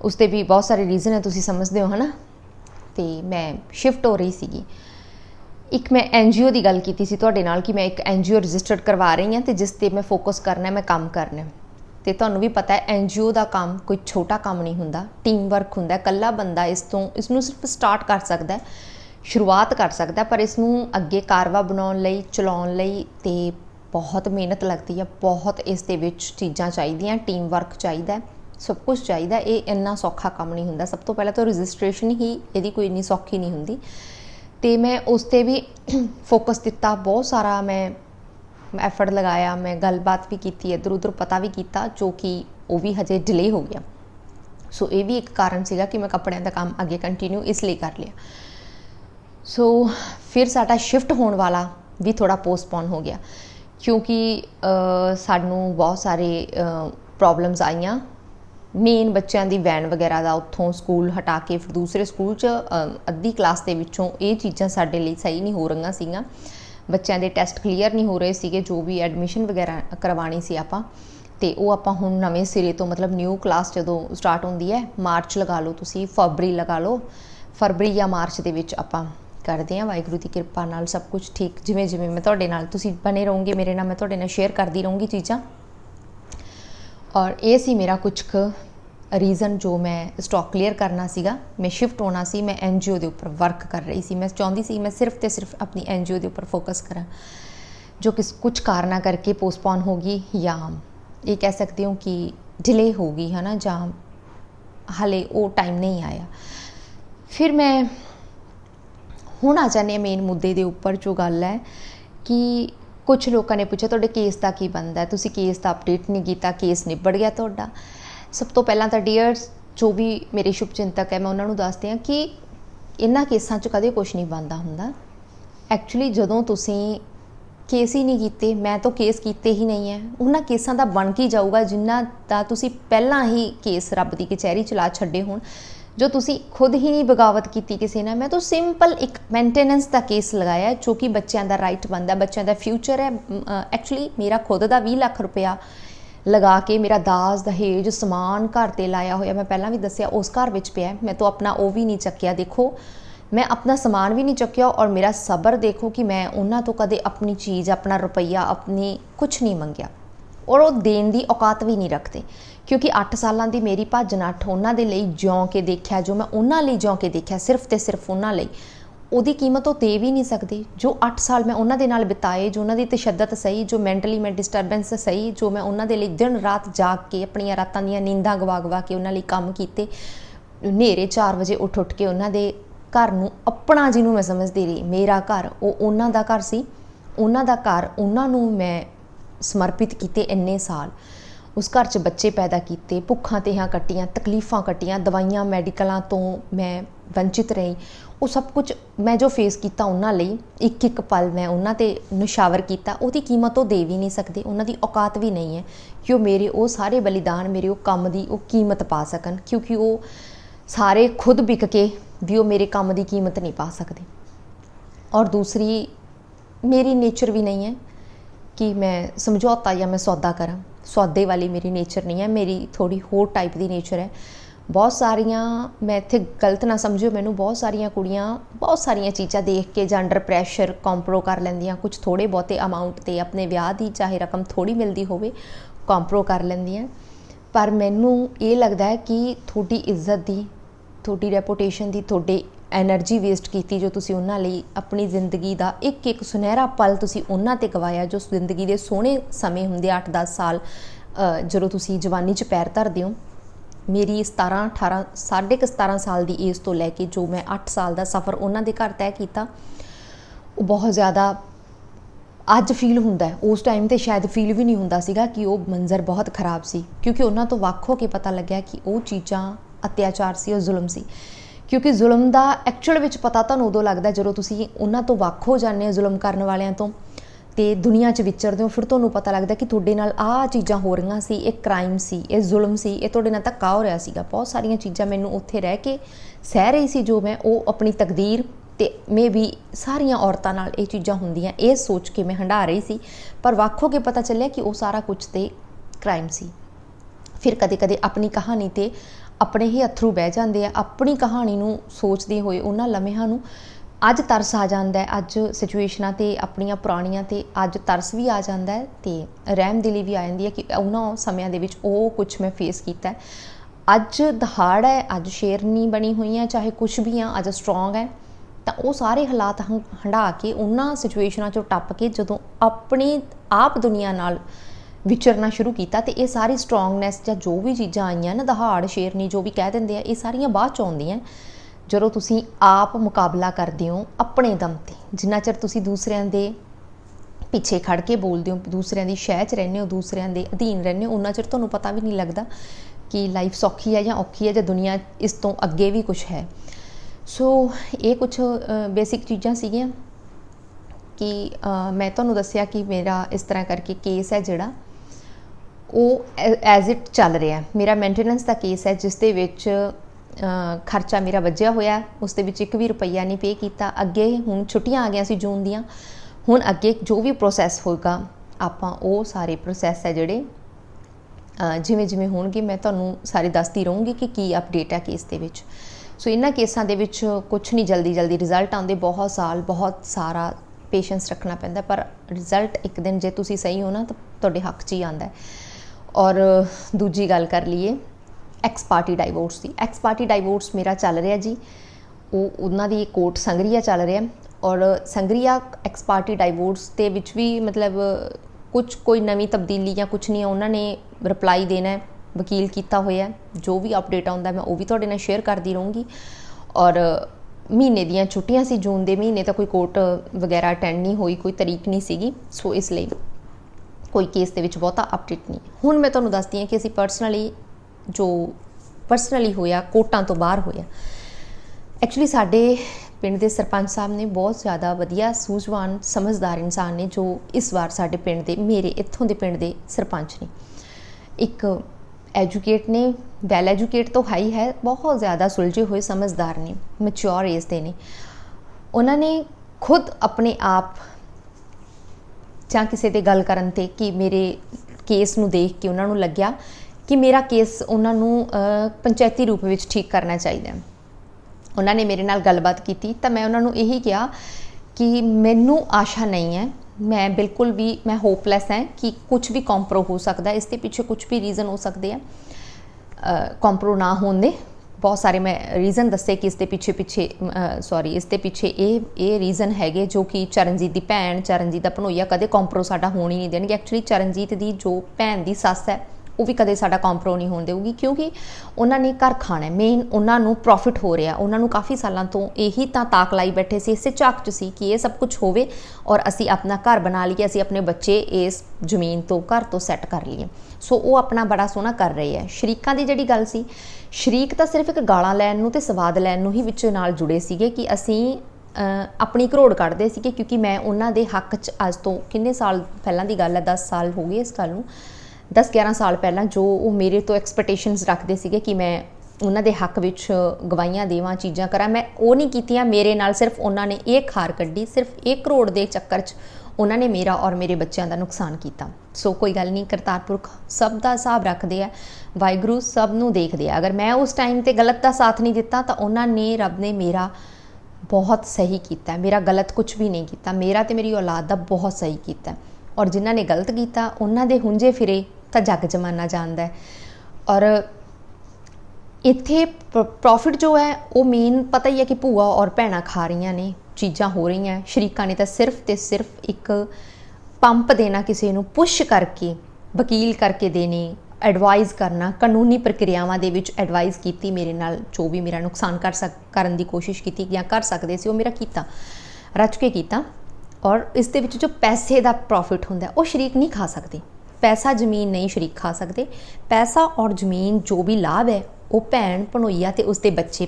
ਉਸ ਤੇ ਵੀ ਬਹੁਤ ਸਾਰੇ ਰੀਜ਼ਨ ਹੈ, ਤੁਸੀਂ ਸਮਝਦੇ ਹੋ, ਹਨਾ? ਤੇ ਮੈਂ ਸ਼ਿਫਟ ਹੋ ਰਹੀ ਸੀਗੀ। ਇੱਕ ਮੈਂ ਐਨਜੀਓ ਦੀ ਗੱਲ ਕੀਤੀ ਸੀ ਤੁਹਾਡੇ ਨਾਲ ਕਿ ਮੈਂ ਇੱਕ ਐਨਜੀਓ ਰਜਿਸਟਰਡ ਕਰਵਾ ਰਹੀ ਹਾਂ ਤੇ ਜਿਸ ਤੇ ਮੈਂ ਫੋਕਸ ਕਰਨਾ ਹੈ, ਮੈਂ ਕੰਮ ਕਰਨਾ ਹੈ। ਤੇ ਤੁਹਾਨੂੰ ਵੀ ਪਤਾ ਹੈ ਐਨਜੀਓ ਦਾ ਕੰਮ ਕੋਈ ਛੋਟਾ ਕੰਮ ਨਹੀਂ ਹੁੰਦਾ ਟੀਮ ਵਰਕ ਹੁੰਦਾ ਹੈ, ਇਕੱਲਾ ਬੰਦਾ ਇਸ ਤੋਂ ਇਸ ਨੂੰ ਸਿਰਫ ਸਟਾਰਟ ਕਰ ਸਕਦਾ ਹੈ, ਸ਼ੁਰੂਆਤ ਕਰ ਸਕਦਾ ਪਰ ਇਸ ਨੂੰ ਅੱਗੇ ਕਾਰਵਾ ਬਣਾਉਣ ਲਈ, ਚਲਾਉਣ ਲਈ ਤੇ ਬਹੁਤ ਮਿਹਨਤ ਲੱਗਦੀ ਹੈ, ਬਹੁਤ ਇਸ ਦੇ ਵਿੱਚ ਚੀਜ਼ਾਂ ਚਾਹੀਦੀਆਂ ਟੀਮ ਵਰਕ ਚਾਹੀਦਾ ਸਭ ਕੁਝ ਚਾਹੀਦਾ ਇਹ ਇੰਨਾ ਸੌਖਾ ਕੰਮ ਨਹੀਂ ਹੁੰਦਾ। ਸਭ ਤੋਂ ਪਹਿਲਾਂ ਤਾਂ ਰਜਿਸਟ੍ਰੇਸ਼ਨ ਹੀ, ਇਹਦੀ ਕੋਈ ਇੰਨੀ ਸੌਖੀ ਨਹੀਂ ਹੁੰਦੀ। ਤੇ ਮੈਂ ਉਸ ਤੇ ਵੀ ਫੋਕਸ ਦਿੱਤਾ, ਬਹੁਤ ਸਾਰਾ ਮੈਂ ਐਫਰਟ ਲਗਾਇਆ, ਮੈਂ ਗੱਲਬਾਤ ਵੀ ਕੀਤੀ, ਇੱਧਰ ਉੱਧਰ ਪਤਾ ਵੀ ਕੀਤਾ, ਜੋ ਕਿ ਉਹ ਵੀ ਹਜੇ ਡਿਲੇ ਹੋ ਗਿਆ। ਸੋ ਇਹ ਵੀ ਇੱਕ ਕਾਰਨ ਸੀਗਾ ਕਿ ਮੈਂ ਕੱਪੜਿਆਂ ਦਾ ਕੰਮ ਅੱਗੇ ਕੰਟੀਨਿਊ ਇਸ ਲਈ ਕਰ ਲਿਆ। ਸੋ ਫਿਰ ਸਾਡਾ ਸ਼ਿਫਟ ਹੋਣ ਵਾਲਾ ਵੀ ਥੋੜਾ ਪੋਸਟਪੋਨ ਹੋ ਗਿਆ। ਕਿਉਂਕਿ ਸਾਨੂੰ ਬਹੁਤ ਸਾਰੇ ਪ੍ਰੋਬਲਮਸ ਆਈਆਂ। ਮੇਨ ਬੱਚਿਆਂ ਦੀ ਵੈਨ ਵਗੈਰਾ ਦਾ ਉੱਥੋਂ ਸਕੂਲ ਹਟਾ ਕੇ, ਫਿਰ ਦੂਸਰੇ ਸਕੂਲ 'ਚ ਅੱਧੀ ਕਲਾਸ ਦੇ ਵਿੱਚੋਂ ਇਹ ਚੀਜ਼ਾਂ ਸਾਡੇ ਲਈ ਸਹੀ ਨਹੀਂ ਹੋ ਰਹੀਆਂ ਸੀਗੀਆਂ। ਬੱਚਿਆਂ ਦੇ ਟੈਸਟ ਕਲੀਅਰ ਨਹੀਂ ਹੋ ਰਹੇ ਸੀਗੇ, ਜੋ ਵੀ ਐਡਮਿਸ਼ਨ ਵਗੈਰਾ ਕਰਵਾਣੀ ਸੀ ਆਪਾਂ। ਤੇ ਉਹ ਆਪਾਂ ਹੁਣ ਨਵੇਂ ਸਿਰੇ ਤੋਂ, ਮਤਲਬ ਨਿਊ ਕਲਾਸ ਜਦੋਂ ਸਟਾਰਟ ਹੁੰਦੀ ਹੈ, ਮਾਰਚ ਲਗਾ ਲਓ ਤੁਸੀਂ, ਫਰਵਰੀ ਲਗਾ ਲਓ। ਫਰਵਰੀ ਜਾਂ ਮਾਰਚ ਦੇ ਵਿੱਚ ਆਪਾਂ ਕਰਦੇ ਹਾਂ। ਵਾਹਿਗੁਰੂ ਦੀ ਕਿਰਪਾ ਨਾਲ ਸਭ ਕੁਝ ਠੀਕ, ਜਿਵੇਂ ਜਿਵੇਂ ਮੈਂ ਤੁਹਾਡੇ ਨਾਲ, ਤੁਸੀਂ ਬਨੇ ਰਹੋਗੇ ਮੇਰੇ ਨਾਲ, ਮੈਂ ਤੁਹਾਡੇ ਨਾਲ ਸ਼ੇਅਰ ਕਰਦੀ ਰਹੂੰਗੀ ਚੀਜ਼ਾਂ। ਔਰ ਇਹ ਸੀ ਮੇਰਾ ਕੁਝ ਕੁ ਰੀਜ਼ਨ ਜੋ ਮੈਂ ਸਟਾਕ ਕਲੀਅਰ ਕਰਨਾ ਸੀਗਾ, ਮੈਂ ਸ਼ਿਫਟ ਹੋਣਾ ਸੀ, ਮੈਂ ਐਨਜੀਓ ਦੇ ਉੱਪਰ ਵਰਕ ਕਰ ਰਹੀ ਸੀ, ਮੈਂ ਚਾਹੁੰਦੀ ਸੀ ਮੈਂ ਸਿਰਫ ਤੇ ਸਿਰਫ ਆਪਣੀ ਐਨਜੀਓ ਦੇ ਉੱਪਰ ਫੋਕਸ ਕਰਾਂ, ਜੋ ਕਿਸ ਕੁਝ ਕਾਰਨਾਂ ਕਰਕੇ ਪੋਸਟਪੋਨ ਹੋ ਗਈ ਜਾਂ ਇਹ ਕਹਿ ਸਕਦੇ ਹੋ ਕਿ ਡਿਲੇ ਹੋ ਗਈ ਹੈ ਨਾ ਜਾਂ ਹਲੇ ਉਹ ਟਾਈਮ ਨਹੀਂ ਆਇਆ। ਫਿਰ ਮੈਂ ਹੁਣ ਆ ਜਾਂਦੇ ਹਾਂ ਮੇਨ ਮੁੱਦੇ ਦੇ ਉੱਪਰ ਜੋ ਗੱਲ ਹੈ ਕਿ ਕੁਝ ਲੋਕਾਂ ਨੇ ਪੁੱਛਿਆ, ਤੁਹਾਡੇ ਕੇਸ ਦਾ ਕੀ ਬਣਦਾ ਤੁਸੀਂ ਕੇਸ ਦਾ ਅਪਡੇਟ ਨਹੀਂ ਕੀਤਾ ਕੇਸ ਨਿਬੜ ਗਿਆ ਤੁਹਾਡਾ। ਸਭ ਤੋਂ ਪਹਿਲਾਂ ਤਾਂ ਡੀਅਰਸ ਜੋ ਵੀ ਮੇਰੇ ਸ਼ੁਭ ਚਿੰਤਕ ਹੈ, ਮੈਂ ਉਹਨਾਂ ਨੂੰ ਦੱਸਦੀ ਹਾਂ ਕਿ ਇਹਨਾਂ ਕੇਸਾਂ 'ਚ ਕਦੇ ਕੁਝ ਨਹੀਂ ਬਣਦਾ ਹੁੰਦਾ। ਐਕਚੁਅਲੀ ਜਦੋਂ ਤੁਸੀਂ ਕੇਸ ਹੀ ਨਹੀਂ ਕੀਤੇ, ਮੈਂ ਤਾਂ ਕੇਸ ਕੀਤੇ ਹੀ ਨਹੀਂ ਹੈ। ਉਹਨਾਂ ਕੇਸਾਂ ਦਾ ਬਣ ਕੇ ਜਾਊਗਾ ਜਿਨ੍ਹਾਂ ਦਾ ਤੁਸੀਂ ਪਹਿਲਾਂ ਹੀ ਕੇਸ ਰੱਬ ਦੀ ਕਚਹਿਰੀ ਚਲਾ ਛੱਡੇ ਹੋਣ। ਜੋ ਤੁਸੀਂ ਖੁਦ ਹੀ ਨਹੀਂ ਬਗਾਵਤ ਕੀਤੀ ਕਿਸੇ ਨਾਲ, ਮੈਂ ਤਾਂ ਸਿੰਪਲ ਇੱਕ ਮੇਨਟੇਨੈਂਸ ਦਾ ਕੇਸ ਲਗਾਇਆ, ਜੋ ਕਿ ਬੱਚਿਆਂ ਦਾ ਰਾਈਟ ਬਣਦਾ, ਬੱਚਿਆਂ ਦਾ ਫਿਊਚਰ ਹੈ। ਐਕਚੁਅਲੀ ਮੇਰਾ ਖੁਦ ਦਾ 20 ਲੱਖ ਰੁਪਇਆ ਲਗਾ ਕੇ ਮੇਰਾ ਦਾਜ, ਦਹੇਜ, ਸਮਾਨ ਘਰ ਤੇ ਲਾਇਆ ਹੋਇਆ। ਮੈਂ ਪਹਿਲਾਂ ਵੀ ਦੱਸਿਆ, ਉਸ ਘਰ ਵਿੱਚ ਪਿਆ ਮੈਂ ਤਾਂ ਆਪਣਾ ਉਹ ਵੀ ਨਹੀਂ ਚੱਕਿਆ, ਦੇਖੋ। ਮੈਂ ਆਪਣਾ ਸਮਾਨ ਵੀ ਨਹੀਂ ਚੱਕਿਆ ਔਰ ਮੇਰਾ ਸਬਰ ਦੇਖੋ ਕਿ ਮੈਂ ਉਹਨਾਂ ਤੋਂ ਕਦੇ ਆਪਣੀ ਚੀਜ਼, ਆਪਣਾ ਰੁਪਈਆ, ਆਪਣੀ ਕੁਝ ਨਹੀਂ ਮੰਗਿਆ। ਔਰ ਉਹ ਦੇਣ ਦੀ ਔਕਾਤ ਵੀ ਨਹੀਂ ਰੱਖਦੇ। ਕਿਉਂਕਿ 8 ਸਾਲਾਂ ਦੀ ਮੇਰੀ ਭੱਜ ਨੱਠ ਉਹਨਾਂ ਦੇ ਲਈ ਜਿਉਂ ਕੇ ਦੇਖਿਆ, ਜੋ ਮੈਂ ਉਹਨਾਂ ਲਈ ਜਿਉਂ ਕੇ ਦੇਖਿਆ, ਸਿਰਫ ਤੇ ਸਿਰਫ ਉਹਨਾਂ ਲਈ। ਉਹਦੀ ਕੀਮਤ ਉਹ ਦੇ ਵੀ ਨਹੀਂ ਸਕਦੇ। ਜੋ 8 ਸਾਲ ਮੈਂ ਉਹਨਾਂ ਦੇ ਨਾਲ ਬਿਤਾਏ, ਜੋ ਉਹਨਾਂ ਦੀ ਤਸ਼ੱਦਦ ਸਹੀ, ਜੋ ਮੈਂਟਲੀ ਮੈਂ ਡਿਸਟਰਬੈਂਸ ਸਹੀ, ਜੋ ਮੈਂ ਉਹਨਾਂ ਦੇ ਲਈ ਦਿਨ ਰਾਤ ਜਾਗ ਕੇ ਆਪਣੀਆਂ ਰਾਤਾਂ ਦੀਆਂ ਨੀਂਦਾਂ ਗਵਾ ਗਵਾ ਕੇ ਉਹਨਾਂ ਲਈ ਕੰਮ ਕੀਤੇ, ਹਨੇਰੇ 4 ਵਜੇ ਉੱਠ ਉੱਠ ਕੇ ਉਹਨਾਂ ਦੇ ਘਰ ਨੂੰ ਆਪਣਾ ਜਿਹਨੂੰ ਮੈਂ ਸਮਝਦੀ ਰਹੀ, ਮੇਰਾ ਘਰ, ਉਹ ਉਹਨਾਂ ਦਾ ਘਰ ਸੀ। ਉਹਨਾਂ ਦਾ ਘਰ, ਉਹਨਾਂ ਨੂੰ ਮੈਂ ਸਮਰਪਿਤ ਕੀਤੇ ਇੰਨੇ ਸਾਲ। ਉਸ ਘਰ 'ਚ ਬੱਚੇ ਪੈਦਾ ਕੀਤੇ, ਭੁੱਖਾਂ ਤੇਹਾਂ ਕੱਟੀਆਂ, ਤਕਲੀਫਾਂ ਕੱਟੀਆਂ, ਦਵਾਈਆਂ, ਮੈਡੀਕਲਾਂ ਤੋਂ ਮੈਂ ਵੰਚਿਤ ਰਹੀ। ਉਹ ਸਭ ਕੁਝ ਮੈਂ ਜੋ ਫੇਸ ਕੀਤਾ ਉਹਨਾਂ ਲਈ, ਇੱਕ ਇੱਕ ਪਲ ਮੈਂ ਉਹਨਾਂ ਤੇ ਨਿਸ਼ਾਵਰ ਕੀਤਾ, ਉਹਦੀ ਕੀਮਤ ਉਹ ਦੇ ਵੀ ਨਹੀਂ ਸਕਦੇ, ਉਹਨਾਂ ਦੀ ਔਕਾਤ ਵੀ ਨਹੀਂ ਹੈ ਕਿ ਉਹ ਮੇਰੇ, ਉਹ ਸਾਰੇ ਬਲੀਦਾਨ ਮੇਰੇ, ਉਹ ਕੰਮ ਦੀ ਉਹ ਕੀਮਤ ਪਾ ਸਕਣ, ਕਿਉਂਕਿ ਉਹ ਸਾਰੇ ਖੁਦ ਵਿਕ ਕੇ ਵੀ ਉਹ ਮੇਰੇ ਕੰਮ ਦੀ ਕੀਮਤ ਨਹੀਂ ਪਾ ਸਕਦੇ। ਔਰ ਦੂਸਰੀ, ਮੇਰੀ ਨੇਚਰ ਵੀ ਨਹੀਂ ਹੈ ਕਿ ਮੈਂ ਸਮਝੌਤਾ ਜਾਂ ਮੈਂ ਸੌਦਾ ਕਰਾਂ। ਸੌਦੇ ਵਾਲੀ ਮੇਰੀ ਨੇਚਰ ਨਹੀਂ ਹੈ, ਮੇਰੀ ਥੋੜੀ ਹੋਰ ਟਾਈਪ ਦੀ ਨੇਚਰ ਹੈ। ਬਹੁਤ ਸਾਰੀਆਂ, ਮੈਂ ਇੱਥੇ ਗਲਤ ਨਾ ਸਮਝਿਓ, ਮੈਨੂੰ ਬਹੁਤ ਸਾਰੀਆਂ ਕੁੜੀਆਂ ਬਹੁਤ ਸਾਰੀਆਂ ਚੀਜ਼ਾਂ ਦੇਖ ਕੇ ਜਾਂ ਅੰਡਰ ਪ੍ਰੈਸ਼ਰ ਕੰਪਰੋ ਕਰ ਲੈਂਦੀਆਂ ਕੁਝ ਥੋੜੇ ਬਹੁਤੇ ਅਮਾਉਂਟ ਤੇ ਆਪਣੇ ਵਿਆਹ ਦੀ ਚਾਹੇ ਰਕਮ ਥੋੜੀ ਮਿਲਦੀ ਹੋਵੇ ਕੰਪਰੋ ਕਰ ਲੈਂਦੀਆਂ। ਪਰ ਮੈਨੂੰ ਇਹ ਲੱਗਦਾ ਹੈ ਕਿ ਤੁਹਾਡੀ ਇੱਜ਼ਤ ਦੀ, ਤੁਹਾਡੀ ਰੈਪੂਟੇਸ਼ਨ ਦੀ, ਤੁਹਾਡੇ એનર્ਜੀ ਵੇਸਟ ਕੀਤੀ ਜੋ ਤੁਸੀਂ ਉਹਨਾਂ ਲਈ ਆਪਣੀ ਜ਼ਿੰਦਗੀ ਦਾ ਇੱਕ ਇੱਕ ਸੁਨਹਿਰਾ ਪਲ ਤੁਸੀਂ ਉਹਨਾਂ ਤੇ ਗਵਾਇਆ, ਜੋ ਜ਼ਿੰਦਗੀ ਦੇ ਸੋਹਣੇ ਸਮੇਂ ਹੁੰਦੇ 8-10 ਸਾਲ ਜਦੋਂ ਤੁਸੀਂ ਜਵਾਨੀ 'ਚ ਪੈਰ ਧਰਦੇ ਹੋ। ਮੇਰੀ 17 18 ਸਾਢੇ ਕੁ 17 ਸਾਲ ਦੀ ਏਜ ਤੋਂ ਲੈ ਕੇ ਜੋ ਮੈਂ 8 ਸਾਲ ਦਾ ਸਫ਼ਰ ਉਹਨਾਂ ਦੇ ਘਰ ਤੈਅ ਕੀਤਾ, ਉਹ ਬਹੁਤ ਜ਼ਿਆਦਾ ਅੱਜ ਫੀਲ ਹੁੰਦਾ ਹੈ। ਉਸ ਟਾਈਮ ਤੇ ਸ਼ਾਇਦ ਫੀਲ ਵੀ ਨਹੀਂ ਹੁੰਦਾ ਸੀਗਾ ਕਿ ਉਹ ਮੰਜ਼ਰ ਬਹੁਤ ਖਰਾਬ ਸੀ, ਕਿਉਂਕਿ ਉਹਨਾਂ ਤੋਂ ਵੱਖ ਹੋ ਕੇ ਪਤਾ ਲੱਗਿਆ ਕਿ ਉਹ ਚੀਜ਼ਾਂ ਅਤਿਆਚਾਰ ਸੀ ਉਹ ਜ਼ੁਲਮ ਸੀ। ਕਿਉਂਕਿ ਜ਼ੁਲਮ ਦਾ ਐਕਚੁਅਲ ਵਿੱਚ ਪਤਾ ਤੁਹਾਨੂੰ ਉਦੋਂ ਲੱਗਦਾ ਜਦੋਂ ਤੁਸੀਂ ਉਹਨਾਂ ਤੋਂ ਵੱਖ ਹੋ ਜਾਂਦੇ ਹੋ ਜ਼ੁਲਮ ਕਰਨ ਵਾਲਿਆਂ ਤੋਂ। ਤੇ ਦੁਨੀਆ 'ਚ ਵਿਚਰਦੇ ਹੋ, ਫਿਰ ਤੁਹਾਨੂੰ ਪਤਾ ਲੱਗਦਾ ਕਿ ਤੁਹਾਡੇ ਨਾਲ ਆਹ ਚੀਜ਼ਾਂ ਹੋ ਰਹੀਆਂ ਸੀ, ਇਹ ਕ੍ਰਾਈਮ ਸੀ, ਇਹ ਜ਼ੁਲਮ ਸੀ, ਇਹ ਤੁਹਾਡੇ ਨਾਲ ਧੱਕਾ ਹੋ ਰਿਹਾ ਸੀਗਾ। ਬਹੁਤ ਸਾਰੀਆਂ ਚੀਜ਼ਾਂ ਮੈਨੂੰ ਉੱਥੇ ਰਹਿ ਕੇ ਸਹਿ ਰਹੀ ਸੀ, ਜੋ ਮੈਂ ਉਹ ਆਪਣੀ ਤਕਦੀਰ ਤੇ ਮੇ ਵੀ ਸਾਰੀਆਂ ਔਰਤਾਂ ਨਾਲ ਇਹ ਚੀਜ਼ਾਂ ਹੁੰਦੀਆਂ, ਇਹ ਸੋਚ ਕੇ ਮੈਂ ਹੰਡਾ ਰਹੀ ਸੀ। ਪਰ ਵੱਖ ਹੋ ਕੇ ਪਤਾ ਚੱਲਿਆ ਕਿ ਉਹ ਸਾਰਾ ਕੁਝ ਤੇ ਕ੍ਰਾਈਮ ਸੀ। ਫਿਰ ਕਦੇ-ਕਦੇ ਆਪਣੀ ਕਹਾਣੀ ਤੇ ਆਪਣੇ ਹੀ ਅਥਰੂ ਬਹਿ ਜਾਂਦੇ ਆ, ਆਪਣੀ ਕਹਾਣੀ ਨੂੰ ਸੋਚਦੇ ਹੋਏ ਉਹਨਾਂ ਲਮਹਿਆਂ ਨੂੰ ਅੱਜ ਤਰਸ ਆ ਜਾਂਦਾ ਹੈ, ਅੱਜ ਸਿਚੁਏਸ਼ਨਾਂ ਤੇ, ਆਪਣੀਆਂ ਪੁਰਾਣੀਆਂ ਤੇ ਅੱਜ ਤਰਸ ਵੀ ਆ ਜਾਂਦਾ ਹੈ ਤੇ ਰਹਿਮਦਿਲੀ ਵੀ ਆ ਜਾਂਦੀ ਹੈ ਕਿ ਉਹਨਾਂ ਸਮਿਆਂ ਦੇ ਵਿੱਚ ਉਹ ਕੁਝ ਮੈਂ ਫੇਸ ਕੀਤਾ ਹੈ। ਅੱਜ ਦਹਾੜ ਹੈ, ਅੱਜ ਸ਼ੇਰਨੀ ਬਣੀ ਹੋਈ ਹੈ, ਚਾਹੇ ਕੁਝ ਵੀ ਆ ਅੱਜ ਸਟਰੋਂਗ ਹੈ, ਤਾਂ ਉਹ ਸਾਰੇ ਹਾਲਾਤ ਹੰ- ਹੰਢਾ ਕੇ ਉਹਨਾਂ ਸਿਚੁਏਸ਼ਨਾਂ ਚੋਂ ਟੱਪ ਕੇ ਜਦੋਂ ਆਪਣੇ ਆਪ ਦੁਨੀਆ ਨਾਲ ਵਿਚਰਨਾ ਸ਼ੁਰੂ ਕੀਤਾ ਤੇ ਇਹ ਸਾਰੀ ਸਟਰੋਂਗਨੈਸ ਜਾਂ ਜੋ ਵੀ ਚੀਜ਼ਾਂ ਆਈਆਂ ਨਾ, ਦਹਾੜ, ਸ਼ੇਰਨੀ ਜੋ ਵੀ ਕਹਿ ਦਿੰਦੇ ਆ, ਇਹ ਸਾਰੀਆਂ ਬਾਅਦ ਚ ਆਉਂਦੀਆਂ। ਜਦੋਂ ਤੁਸੀਂ ਆਪ ਮੁਕਾਬਲਾ ਕਰਦੇ ਹੋ ਆਪਣੇ ਦਮ ਤੇ, ਜਿੰਨਾ ਚਿਰ ਤੁਸੀਂ ਦੂਸਰਿਆਂ ਦੇ ਪਿੱਛੇ ਖੜ ਕੇ ਬੋਲਦੇ ਹੋ, ਦੂਸਰਿਆਂ ਦੀ ਸ਼ਹਿ 'ਚ ਰਹਿੰਦੇ ਹੋ, ਦੂਸਰਿਆਂ ਦੇ ਅਧੀਨ ਰਹਿੰਦੇ ਹੋ, ਉਹਨਾਂ ਚਿਰ ਤੁਹਾਨੂੰ ਪਤਾ ਵੀ ਨਹੀਂ ਲੱਗਦਾ ਕਿ ਲਾਈਫ ਸੌਖੀ ਹੈ ਜਾਂ ਔਖੀ ਹੈ ਜਾਂ ਦੁਨੀਆ ਇਸ ਤੋਂ ਅੱਗੇ ਵੀ ਕੁਝ ਹੈ। ਸੋ ਇਹ ਕੁਝ ਬੇਸਿਕ ਚੀਜ਼ਾਂ ਸੀਗੀਆਂ ਕਿ ਮੈਂ ਤੁਹਾਨੂੰ ਦੱਸਿਆ ਕਿ ਮੇਰਾ ਇਸ ਤਰ੍ਹਾਂ ਕਰਕੇ ਕੇਸ ਹੈ ਜਿਹੜਾ, ਉਹ ਐਜ਼ ਇਟ ਚੱਲ ਰਿਹਾ ਮੇਰਾ ਮੇਨਟੇਨੈਂਸ ਦਾ ਕੇਸ ਹੈ, ਜਿਸ ਦੇ ਵਿੱਚ ਖਰਚਾ ਮੇਰਾ ਵੱਜਿਆ ਹੋਇਆ, ਉਸ ਦੇ ਵਿੱਚ ਇੱਕ ਵੀ ਰੁਪਈਆ ਨਹੀਂ ਪੇ ਕੀਤਾ। ਅੱਗੇ ਹੁਣ ਛੁੱਟੀਆਂ ਆ ਗਈਆਂ ਸੀ ਜੂਨ ਦੀਆਂ। ਹੁਣ ਅੱਗੇ ਜੋ ਵੀ ਪ੍ਰੋਸੈਸ ਹੋਏਗਾ ਆਪਾਂ ਉਹ ਸਾਰੇ ਪ੍ਰੋਸੈਸ ਹੈ ਜਿਹੜੇ ਜਿਵੇਂ ਜਿਵੇਂ ਹੋਣਗੇ, ਮੈਂ ਤੁਹਾਨੂੰ ਸਾਰੇ ਦੱਸਦੀ ਰਹੂੰਗੀ ਕਿ ਕੀ ਅਪਡੇਟ ਹੈ ਕੇਸ ਦੇ ਵਿੱਚ। ਸੋ ਇਹਨਾਂ ਕੇਸਾਂ ਦੇ ਵਿੱਚ ਕੁਝ ਨਹੀਂ ਜਲਦੀ ਜਲਦੀ ਰਿਜ਼ਲਟ ਆਉਂਦੇ। ਬਹੁਤ ਸਾਲ, ਬਹੁਤ ਸਾਰਾ ਪੇਸ਼ੈਂਸ ਰੱਖਣਾ ਪੈਂਦਾ, ਪਰ ਰਿਜ਼ਲਟ ਇੱਕ ਦਿਨ ਜੇ ਤੁਸੀਂ ਸਹੀ ਹੋ ਨਾ, ਤਾਂ ਤੁਹਾਡੇ ਹੱਕ 'ਚ ਹੀ ਆਉਂਦਾ ਔਰ ਦੂਜੀ ਗੱਲ ਕਰ ਲਈਏ ਐਕਸ ਪਾਰਟੀ ਡਾਈਵੋਰਸ ਦੀ ਐਕਸ ਪਾਰਟੀ ਡਾਈਵੋਰਸ ਮੇਰਾ ਚੱਲ ਰਿਹਾ ਜੀ। ਉਹ ਉਹਨਾਂ ਦੀ ਕੋਰਟ ਸੰਗਰੀਆ ਚੱਲ ਰਿਹਾ। ਔਰ ਸੰਗਰੀਆ ਐਕਸ ਪਾਰਟੀ ਡਾਈਵੋਰਸ ਦੇ ਵਿੱਚ ਵੀ ਮਤਲਬ ਕੁਝ ਕੋਈ ਨਵੀਂ ਤਬਦੀਲੀ ਜਾਂ ਕੁਝ ਨਹੀਂ, ਉਹਨਾਂ ਨੇ ਰਿਪਲਾਈ ਦੇਣਾ ਹੈ, ਵਕੀਲ ਕੀਤਾ ਹੋਇਆ ਜੋ ਵੀ ਅਪਡੇਟ ਆਉਂਦਾ ਮੈਂ ਉਹ ਵੀ ਤੁਹਾਡੇ ਨਾਲ ਸ਼ੇਅਰ ਕਰਦੀ ਰਹੂੰਗੀ। ਔਰ ਮਹੀਨੇ ਦੀਆਂ ਛੁੱਟੀਆਂ ਸੀ, ਜੂਨ ਦੇ ਮਹੀਨੇ ਤਾਂ ਕੋਈ ਕੋਰਟ ਵਗੈਰਾ ਅਟੈਂਡ ਨਹੀਂ ਹੋਈ, ਕੋਈ ਤਰੀਕ ਨਹੀਂ ਸੀਗੀ। ਸੋ ਇਸ ਲਈ ਕੋਈ ਕੇਸ ਦੇ ਵਿੱਚ ਬਹੁਤਾ ਅਪਡੇਟ ਨਹੀਂ ਹੁਣ ਮੈਂ ਤੁਹਾਨੂੰ ਦੱਸਦੀ ਹਾਂ ਕਿ ਅਸੀਂ ਪਰਸਨਲੀ ਜੋ ਪਰਸਨਲੀ ਹੋਇਆ, ਕੋਟਾਂ ਤੋਂ ਬਾਹਰ ਹੋਇਆ। ਐਕਚੁਅਲੀ ਸਾਡੇ ਪਿੰਡ ਦੇ ਸਰਪੰਚ ਸਾਹਿਬ ਨੇ ਬਹੁਤ ਜ਼ਿਆਦਾ ਵਧੀਆ ਸੂਝਵਾਨ, ਸਮਝਦਾਰ ਇਨਸਾਨ ਨੇ ਜੋ ਇਸ ਵਾਰ ਸਾਡੇ ਪਿੰਡ ਦੇ, ਮੇਰੇ ਇੱਥੋਂ ਦੇ ਪਿੰਡ ਦੇ ਸਰਪੰਚ ਨੇ। ਇੱਕ ਐਜੂਕੇਟ ਨੇ ਵੈਲ ਐਜੂਕੇਟ ਤੋਂ ਹਾਈ ਹੈ, ਬਹੁਤ ਜ਼ਿਆਦਾ ਸੁਲਝੇ ਹੋਏ ਸਮਝਦਾਰ ਨੇ ਮੈਚੁਰ ਏਜ ਦੇ ਨੇ। ਉਹਨਾਂ ਨੇ ਖੁਦ ਆਪਣੇ ਆਪ ਜਾਂ ਕਿਸੇ 'ਤੇ ਗੱਲ ਕਰਨ ਤੇ ਕਿ ਮੇਰੇ ਕੇਸ ਨੂੰ ਦੇਖ ਕੇ ਉਹਨਾਂ ਨੂੰ ਲੱਗਿਆ। ਕਿ ਮੇਰਾ ਕੇਸ ਉਹਨਾਂ ਨੂੰ ਪੰਚਾਇਤੀ ਰੂਪ ਵਿੱਚ ਠੀਕ ਕਰਨਾ ਚਾਹੀਦਾ ਹੈ। ਉਹਨਾਂ ਨੇ ਮੇਰੇ ਨਾਲ ਗੱਲਬਾਤ ਕੀਤੀ ਤਾਂ ਮੈਂ ਉਹਨਾਂ ਨੂੰ ਇਹੀ ਕਿਹਾ ਕਿ ਮੈਨੂੰ ਆਸ਼ਾ ਨਹੀਂ ਹੈ। ਮੈਂ ਬਿਲਕੁਲ ਵੀ, ਮੈਂ ਹੋਪਲੈਸ ਹਾਂ ਕਿ ਕੁਝ ਵੀ ਕੰਪਰੋ ਹੋ ਸਕਦਾ ਇਸ ਦੇ ਪਿੱਛੇ ਕੁਝ ਵੀ ਰੀਜ਼ਨ ਹੋ ਸਕਦੇ ਆ। ਕੰਪਰੋ ਨਾ ਹੋਣ ਦੇ। ਬਹੁਤ ਸਾਰੇ ਮੈਂ ਰੀਜ਼ਨ ਦੱਸੇ ਕਿ ਇਸ ਦੇ ਪਿੱਛੇ ਪਿੱਛੇ ਸੌਰੀ ਇਸ ਦੇ ਪਿੱਛੇ ਇਹ ਇਹ ਰੀਜ਼ਨ ਹੈਗੇ ਜੋ ਕਿ ਚਰਨਜੀਤ ਦੀ ਭੈਣ, ਚਰਨਜੀਤ ਦਾ ਭਨੋਈਆ ਕਦੇ ਕੰਪਰੋ ਸਾਡਾ ਹੋਣ ਹੀ ਨਹੀਂ ਦੇਣਗੇ। ਐਕਚੁਅਲੀ ਚਰਨਜੀਤ ਦੀ ਜੋ ਭੈਣ ਦੀ ਸੱਸ ਹੈ ਉਹ ਵੀ ਕਦੇ ਸਾਡਾ ਕੰਪਰੋ ਨਹੀਂ ਹੋਣ ਦੇਊਗੀ, ਕਿਉਂਕਿ ਉਹਨਾਂ ਨੇ ਘਰ ਖਾਣਾ ਹੈ। ਮੇਨ ਉਹਨਾਂ ਨੂੰ ਪ੍ਰੋਫਿਟ ਹੋ ਰਿਹਾ। ਉਹਨਾਂ ਨੂੰ ਕਾਫੀ ਸਾਲਾਂ ਤੋਂ ਇਹੀ ਤਾਂ ਤਾਕ ਲਾਈ ਬੈਠੇ ਸੀ, ਇਸੇ ਝਾਕ ਚ ਸੀ ਕਿ ਇਹ ਸਭ ਕੁਝ ਹੋਵੇ ਔਰ ਅਸੀਂ ਆਪਣਾ ਘਰ ਬਣਾ ਲਈਏ, ਅਸੀਂ ਆਪਣੇ ਬੱਚੇ ਇਸ ਜ਼ਮੀਨ ਤੋਂ, ਘਰ ਤੋਂ ਸੈੱਟ ਕਰ ਲਈਏ। ਸੋ ਉਹ ਆਪਣਾ ਬੜਾ ਸੋਹਣਾ ਕਰ ਰਹੇ ਹੈ। ਸ਼ਰੀਕਾਂ ਦੀ ਜਿਹੜੀ ਗੱਲ ਸੀ, ਸ਼ਰੀਕ ਤਾਂ ਸਿਰਫ ਇੱਕ ਗਾਲਾਂ ਲੈਣ ਨੂੰ ਤੇ ਸਵਾਦ ਲੈਣ ਨੂੰ ਹੀ ਵਿੱਚ ਨਾਲ ਜੁੜੇ ਸੀਗੇ ਕਿ ਅਸੀਂ ਆਪਣੀ ਕਰੋੜ ਕੱਢਦੇ ਸੀਗੇ, ਕਿਉਂਕਿ ਮੈਂ ਉਹਨਾਂ ਦੇ ਹੱਕ 'ਚ ਅੱਜ ਤੋਂ ਕਿੰਨੇ ਸਾਲ ਪਹਿਲਾਂ ਦੀ ਗੱਲ ਹੈ 10 ਸਾਲ ਹੋ ਗਏ ਇਸ ਗੱਲ ਨੂੰ। 10 11 ਸਾਲ ਪਹਿਲਾਂ ਜੋ ਉਹ ਮੇਰੇ ਤੋਂ ਐਕਸਪੈਕਟੇਸ਼ਨਸ ਰੱਖਦੇ ਸੀਗੇ ਕਿ ਮੈਂ ਉਹਨਾਂ ਦੇ ਹੱਕ ਵਿੱਚ ਗਵਾਹੀਆਂ ਦੇਵਾਂ, ਚੀਜ਼ਾਂ ਕਰਾਂ। ਮੈਂ ਉਹ ਨਹੀਂ ਕੀਤੀਆਂ, ਮੇਰੇ ਨਾਲ ਸਿਰਫ ਉਹਨਾਂ ਨੇ ਇਹ ਖਾਰ ਕੱਢੀ, ਸਿਰਫ 1 ਕਰੋੜ ਦੇ ਚੱਕਰ 'ਚ ਉਹਨਾਂ ਨੇ ਮੇਰਾ ਔਰ ਮੇਰੇ ਬੱਚਿਆਂ ਦਾ ਨੁਕਸਾਨ ਕੀਤਾ। ਸੋ ਕੋਈ ਗੱਲ ਨਹੀਂ ਕਰਤਾਰਪੁਰ ਸਭ ਦਾ ਹਿਸਾਬ ਰੱਖਦੇ ਆ, ਵਾਹਿਗੁਰੂ ਸਭ ਨੂੰ ਦੇਖਦੇ ਆ। ਅਗਰ ਮੈਂ ਉਸ ਟਾਈਮ ਤੇ ਗਲਤ ਦਾ ਸਾਥ ਨਹੀਂ ਦਿੱਤਾ, ਤਾਂ ਉਹਨਾਂ ਨੇ, ਰੱਬ ਨੇ ਮੇਰਾ ਬਹੁਤ ਸਹੀ ਕੀਤਾ। ਮੇਰਾ ਗਲਤ ਕੁਝ ਵੀ ਨਹੀਂ ਕੀਤਾ। ਮੇਰਾ ਤੇ ਮੇਰੀ ਔਲਾਦ ਦਾ ਬਹੁਤ ਸਹੀ ਕੀਤਾ। ਔਰ ਜਿਨ੍ਹਾਂ ਨੇ ਗਲਤ ਕੀਤਾ, ਉਹਨਾਂ ਦੇ ਹੁੰਝੇ ਫਿਰੇ ਤਾਂ ਜੱਗ ਜਮਾਨਾ ਜਾਣਦਾ ਹੈ। ਔਰ ਇੱਥੇ ਪ੍ਰੋਫਿਟ ਜੋ ਹੈ, ਉਹ ਮੇਨ ਪਤਾ ਹੀ ਹੈ ਕਿ ਭੂਆ ਔਰ ਭੈਣਾਂ ਖਾ ਰਹੀਆਂ ਨੇ, ਚੀਜ਼ਾਂ ਹੋ ਰਹੀਆਂ, ਸ਼ਰੀਕਾਂ ਨੇ ਤਾਂ ਸਿਰਫ ਤੇ ਸਿਰਫ ਇੱਕ ਪੰਪ ਦੇਣਾ ਕਿਸੇ ਨੂੰ ਪੁਸ਼ ਕਰਕੇ, ਵਕੀਲ ਕਰਕੇ ਦੇਣੇ ਐਡਵਾਈਸ ਕਰਨਾ, ਕਾਨੂੰਨੀ ਪ੍ਰਕਿਰਿਆਵਾਂ ਦੇ ਵਿੱਚ ਐਡਵਾਈਸ ਕੀਤੀ ਮੇਰੇ ਨਾਲ, ਜੋ ਵੀ ਮੇਰਾ ਨੁਕਸਾਨ ਕਰ ਸਕ, ਕਰਨ ਦੀ ਕੋਸ਼ਿਸ਼ ਕੀਤੀ ਜਾਂ ਕਰ ਸਕਦੇ ਸੀ, ਉਹ ਮੇਰਾ ਕੀਤਾ ਰਚ ਕੇ ਕੀਤਾ। ਔਰ ਇਸ ਦੇ ਵਿੱਚ ਜੋ ਪੈਸੇ ਦਾ ਪ੍ਰੋਫਿਟ ਹੁੰਦਾ, ਉਹ ਸ਼ਰੀਕ ਨਹੀਂ ਖਾ ਸਕਦੇ। ਪੈਸਾ ਜ਼ਮੀਨ ਨਹੀਂ ਸ਼ਰੀਕ ਖਾ ਸਕਦੇ। ਪੈਸਾ ਔਰ ਜ਼ਮੀਨ ਜੋ ਵੀ ਲਾਭ ਹੈ, ਉਹ ਭੈਣ ਭਣੋਈਆ ਤੇ ਉਸਦੇ ਬੱਚੇ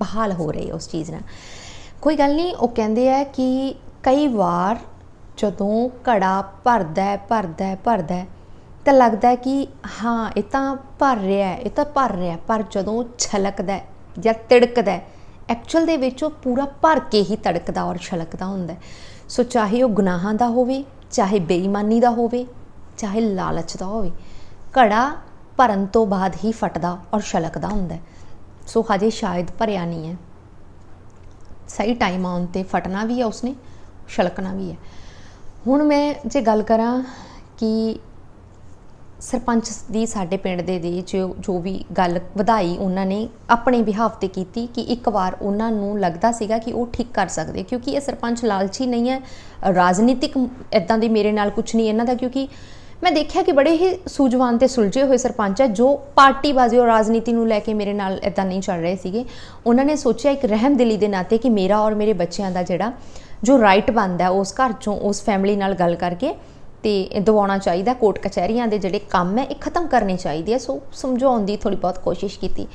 ਬਹਾਲ ਹੋ ਰਹੇ ਉਸ ਚੀਜ਼ ਨਾਲ। ਕੋਈ ਗੱਲ ਨਹੀਂ, ਉਹ ਕਹਿੰਦੇ ਆ ਕਿ ਕਈ ਵਾਰ ਜਦੋਂ ਘੜਾ ਭਰਦਾ ਭਰਦਾ ਭਰਦਾ ਤਾਂ ਲੱਗਦਾ ਕਿ ਹਾਂ, ਇਹ ਤਾਂ ਭਰ ਰਿਹਾ ਹੈ, ਇਹ ਤਾਂ ਭਰ ਰਿਹਾ ਪਰ ਜਦੋਂ ਛਲਕਦਾ ਜਾਂ ਤਿੜਕਦਾ ਐਕਚੁਅਲ ਦੇ ਵਿੱਚ ਉਹ ਪੂਰਾ ਭਰ ਕੇ ਹੀ ਤੜਕਦਾ ਔਰ ਛਲਕਦਾ ਹੁੰਦਾ ਸੋ ਚਾਹੇ ਉਹ ਗੁਨਾਹਾਂ ਦਾ ਹੋਵੇ, ਚਾਹੇ ਬੇਈਮਾਨੀ ਦਾ ਹੋਵੇ ਚਾਹੇ ਲਾਲਚ ਦਾ ਹੋਵੇ, ਘੜਾ ਭਰਨ ਤੋਂ ਬਾਅਦ ਹੀ ਫਟਦਾ ਔਰ ਛਲਕਦਾ ਹੁੰਦਾ ਸੋ ਹਜੇ ਸ਼ਾਇਦ ਭਰਿਆ ਨਹੀਂ ਹੈ। ਸਹੀ ਟਾਈਮ ਆਉਣ ਤੇ ਫਟਣਾ ਵੀ ਹੈ ਉਸਨੇ, ਛਲਕਣਾ ਵੀ ਹੈ। ਹੁਣ ਮੈਂ ਜੇ ਗੱਲ ਕਰਾਂ ਕਿ ਸਰਪੰਚ ਦੀ ਸਾਡੇ ਪਿੰਡ ਦੇ ਦੇ ਜੋ ਜੋ ਵੀ ਗੱਲ ਵਧਾਈ ਉਹਨਾਂ ਨੇ ਆਪਣੇ ਵਿਹਾਵ ਤੇ ਕੀਤੀ ਕਿ ਇੱਕ ਵਾਰ ਉਹਨਾਂ ਨੂੰ ਲੱਗਦਾ ਸੀਗਾ ਕਿ ਉਹ ਠੀਕ ਕਰ ਸਕਦੇ, ਕਿਉਂਕਿ ਇਹ ਸਰਪੰਚ ਲਾਲਚੀ ਨਹੀਂ ਹੈ। ਰਾਜਨੀਤਿਕ ਇਦਾਂ ਦੀ ਮੇਰੇ ਨਾਲ ਕੁਝ ਨਹੀਂ ਇਹਨਾਂ ਦਾ, ਕਿਉਂਕਿ ਮੈਂ ਦੇਖਿਆ ਕਿ ਬੜੇ ਹੀ ਸੂਝਵਾਨ ਤੇ ਸੁਲਝੇ ਹੋਏ ਸਰਪੰਚ ਹੈ ਜੋ ਪਾਰਟੀਬਾਜ਼ੀ ਔਰ ਰਾਜਨੀਤੀ ਨੂੰ ਲੈ ਕੇ ਮੇਰੇ ਨਾਲ ਇਦਾਂ ਨਹੀਂ ਚੱਲ ਰਹੇ ਸੀਗੇ। ਉਹਨਾਂ ਨੇ ਸੋਚਿਆ ਇੱਕ ਰਹਿਮਦਿਲੀ ਦੇ ਨਾਤੇ ਕਿ ਮੇਰਾ ਔਰ ਮੇਰੇ ਬੱਚਿਆਂ ਦਾ ਜਿਹੜਾ ਜੋ ਰਾਈਟ ਬਣਦਾ ਉਸ ਘਰ ਚੋਂ, ਉਸ ਫੈਮਿਲੀ ਨਾਲ ਗੱਲ ਕਰਕੇ ਤੇ ਦਵਾਉਣਾ ਚਾਹੀਦਾ ਕੋਰਟ ਕਚਹਿਰੀਆਂ ਦੇ ਜਿਹੜੇ ਕੰਮ ਹੈ, ਇਹ ਖਤਮ ਕਰਨੇ ਚਾਹੀਦੇ ਆ। ਸੋ ਸਮਝਾਉਣ ਦੀ ਥੋੜੀ ਬਹੁਤ ਕੋਸ਼ਿਸ਼ ਕੀਤੀ।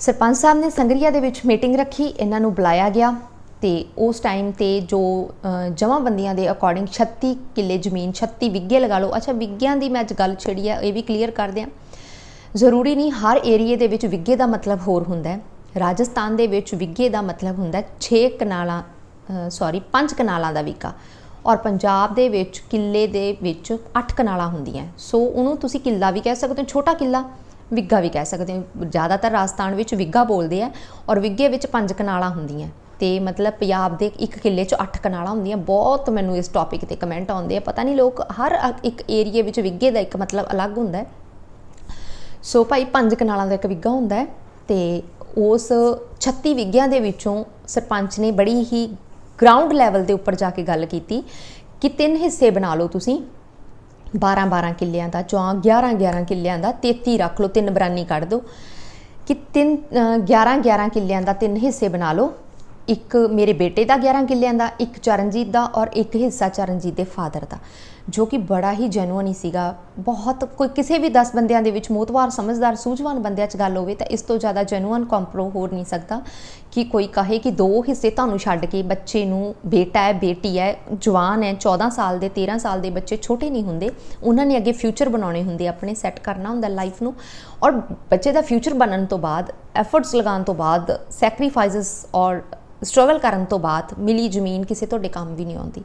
ਸਰਪੰਚ ਸਾਹਿਬ ਨੇ ਸੰਗਰੀਆ ਦੇ ਵਿੱਚ ਮੀਟਿੰਗ ਰੱਖੀ, ਇਹਨਾਂ ਨੂੰ ਬੁਲਾਇਆ ਗਿਆ। ਤੇ ਉਸ ਟਾਈਮ ਤੇ ਜੋ ਅ, ਜਮਾਂਬੰਦੀਆਂ ਦੇ ਅਕੋਰਡਿੰਗ 36 ਕਿੱਲੇ ਜ਼ਮੀਨ 36 ਵਿੱਗੇ ਲਗਾ ਲਓ। ਅੱਛਾ ਵਿੱਗਿਆਂ ਦੀ ਮੈਂ ਅੱਜ ਗੱਲ ਛੇੜੀ ਆ ਇਹ ਵੀ ਕਲੀਅਰ ਕਰਦੇ ਆ ਜ਼ਰੂਰੀ ਨਹੀਂ ਹਰ ਏਰੀਏ ਦੇ ਵਿੱਚ ਵਿੱਗੇ ਦਾ ਮਤਲਬ ਹੋਰ ਹੁੰਦਾ ਹੈ। ਰਾਜਸਥਾਨ ਦੇ ਵਿੱਚ ਵਿੱਗੇ ਦਾ ਮਤਲਬ ਹੁੰਦਾ 6 ਕਨਾਲਾਂ ਸੌਰੀ 5 ਕਨਾਲਾਂ ਦਾ ਵਿੱਗਾ। ਔਰ ਪੰਜਾਬ ਦੇ ਵਿੱਚ ਕਿੱਲੇ ਦੇ ਵਿੱਚ 8 ਕਨਾਲਾਂ ਹੁੰਦੀਆਂ ਸੋ ਉਹਨੂੰ ਤੁਸੀਂ ਕਿੱਲਾ ਵੀ ਕਹਿ ਸਕਦੇ ਹੋ ਛੋਟਾ ਕਿੱਲਾ ਵਿੱਗਾ ਵੀ ਕਹਿ ਸਕਦੇ ਹੋ। ਜ਼ਿਆਦਾਤਰ ਰਾਜਸਥਾਨ ਵਿੱਚ ਵਿੱਗਾ ਬੋਲਦੇ ਆ ਔਰ ਵਿੱਗੇ ਵਿੱਚ 5 ਕਨਾਲਾਂ ਹੁੰਦੀਆਂ ਤੇ ਮਤਲਬ ਪੰਜਾਬ ਦੇ ਇੱਕ ਕਿੱਲੇ 'ਚ 8 ਕਨਾਲਾਂ ਹੁੰਦੀਆਂ, ਬਹੁਤ ਮੈਨੂੰ ਇਸ ਟੌਪਿਕ ਤੇ ਕਮੈਂਟ ਆਉਂਦੇ ਆ। ਪਤਾ ਨਹੀਂ ਲੋਕ ਹਰ ਇੱਕ ਏਰੀਏ ਵਿੱਚ ਵਿੱਗੇ ਦਾ ਇੱਕ ਮਤਲਬ ਅਲੱਗ ਹੁੰਦਾ ਹੈ। ਸੋ ਭਾਈ ਪੰਜ ਕਨਾਲਾਂ ਦਾ ਇੱਕ ਵਿੱਗਾ ਹੁੰਦਾ ਹੈ ਤੇ ਉਸ 36 ਵਿੱਗਿਆਂ ਦੇ ਵਿੱਚੋਂ ਸਰਪੰਚ ਨੇ ਬੜੀ ਹੀ ਗਰਾਊਂਡ ਲੈਵਲ ਦੇ ਉੱਪਰ ਜਾ ਕੇ ਗੱਲ ਕੀਤੀ ਕਿ ਤਿੰਨ ਹਿੱਸੇ ਬਣਾ ਲਓ ਤੁਸੀਂ। 12 12 ਕਿੱਲਿਆਂ ਦਾ ਜਾਂ 11 11 ਕਿੱਲਿਆਂ ਦਾ 33 ਰੱਖ ਲਓ, ਤਿੰਨ ਬਰਾਨੀ ਕੱਢ ਦਿਓ ਕਿ ਤਿੰਨ 11 11 ਕਿੱਲਿਆਂ ਦਾ ਤਿੰਨ ਹਿੱਸੇ ਬਣਾ ਲਓ। ਇੱਕ ਮੇਰੇ ਬੇਟੇ ਦਾ 11 ਕਿੱਲਿਆਂ ਦਾ, ਇੱਕ ਚਰਨਜੀਤ ਦਾ ਔਰ ਇੱਕ ਹਿੱਸਾ ਚਰਨਜੀਤ ਦੇ ਫਾਦਰ ਦਾ, ਜੋ ਕਿ ਬੜਾ ਹੀ ਜੈਨੂਅਨ ਹੀ ਸੀਗਾ। ਬਹੁਤ ਕੋਈ ਕਿਸੇ ਵੀ 10 ਬੰਦਿਆਂ ਦੇ ਵਿੱਚ ਮੋਤਵਾਰ, ਸਮਝਦਾਰ, ਸੂਝਵਾਨ ਬੰਦਿਆਂ 'ਚ ਗੱਲ ਹੋਵੇ ਤਾਂ ਇਸ ਤੋਂ ਜ਼ਿਆਦਾ ਜੈਨੂਅਨ ਕੰਪਰੋ ਹੋ ਨਹੀਂ ਸਕਦਾ ਕਿ ਕੋਈ ਕਹੇ ਕਿ ਦੋ ਹਿੱਸੇ ਤੁਹਾਨੂੰ ਛੱਡ ਕੇ ਬੱਚੇ ਨੂੰ ਬੇਟਾ ਹੈ, ਬੇਟੀ ਹੈ, ਜਵਾਨ ਹੈ 14 ਸਾਲ ਦੇ 13 ਸਾਲ ਦੇ ਬੱਚੇ ਛੋਟੇ ਨਹੀਂ ਹੁੰਦੇ। ਉਹਨਾਂ ਨੇ ਅੱਗੇ ਫਿਊਚਰ ਬਣਾਉਣੇ ਹੁੰਦੇ ਆਪਣੇ ਸੈੱਟ ਕਰਨਾ ਹੁੰਦਾ ਲਾਈਫ ਨੂੰ। ਔਰ ਬੱਚੇ ਦਾ ਫਿਊਚਰ ਬਣਨ ਤੋਂ ਬਾਅਦ ਐਫਰਟਸ ਲਗਾਉਣ ਤੋਂ ਬਾਅਦ ਸੈਕਰੀਫਾਈਸਸ ਔਰ ਸਟਰਗਲ ਕਰਨ ਤੋਂ ਬਾਅਦ ਮਿਲੀ ਜ਼ਮੀਨ ਕਿਸੇ ਤੁਹਾਡੇ ਕੰਮ ਵੀ ਨਹੀਂ ਆਉਂਦੀ।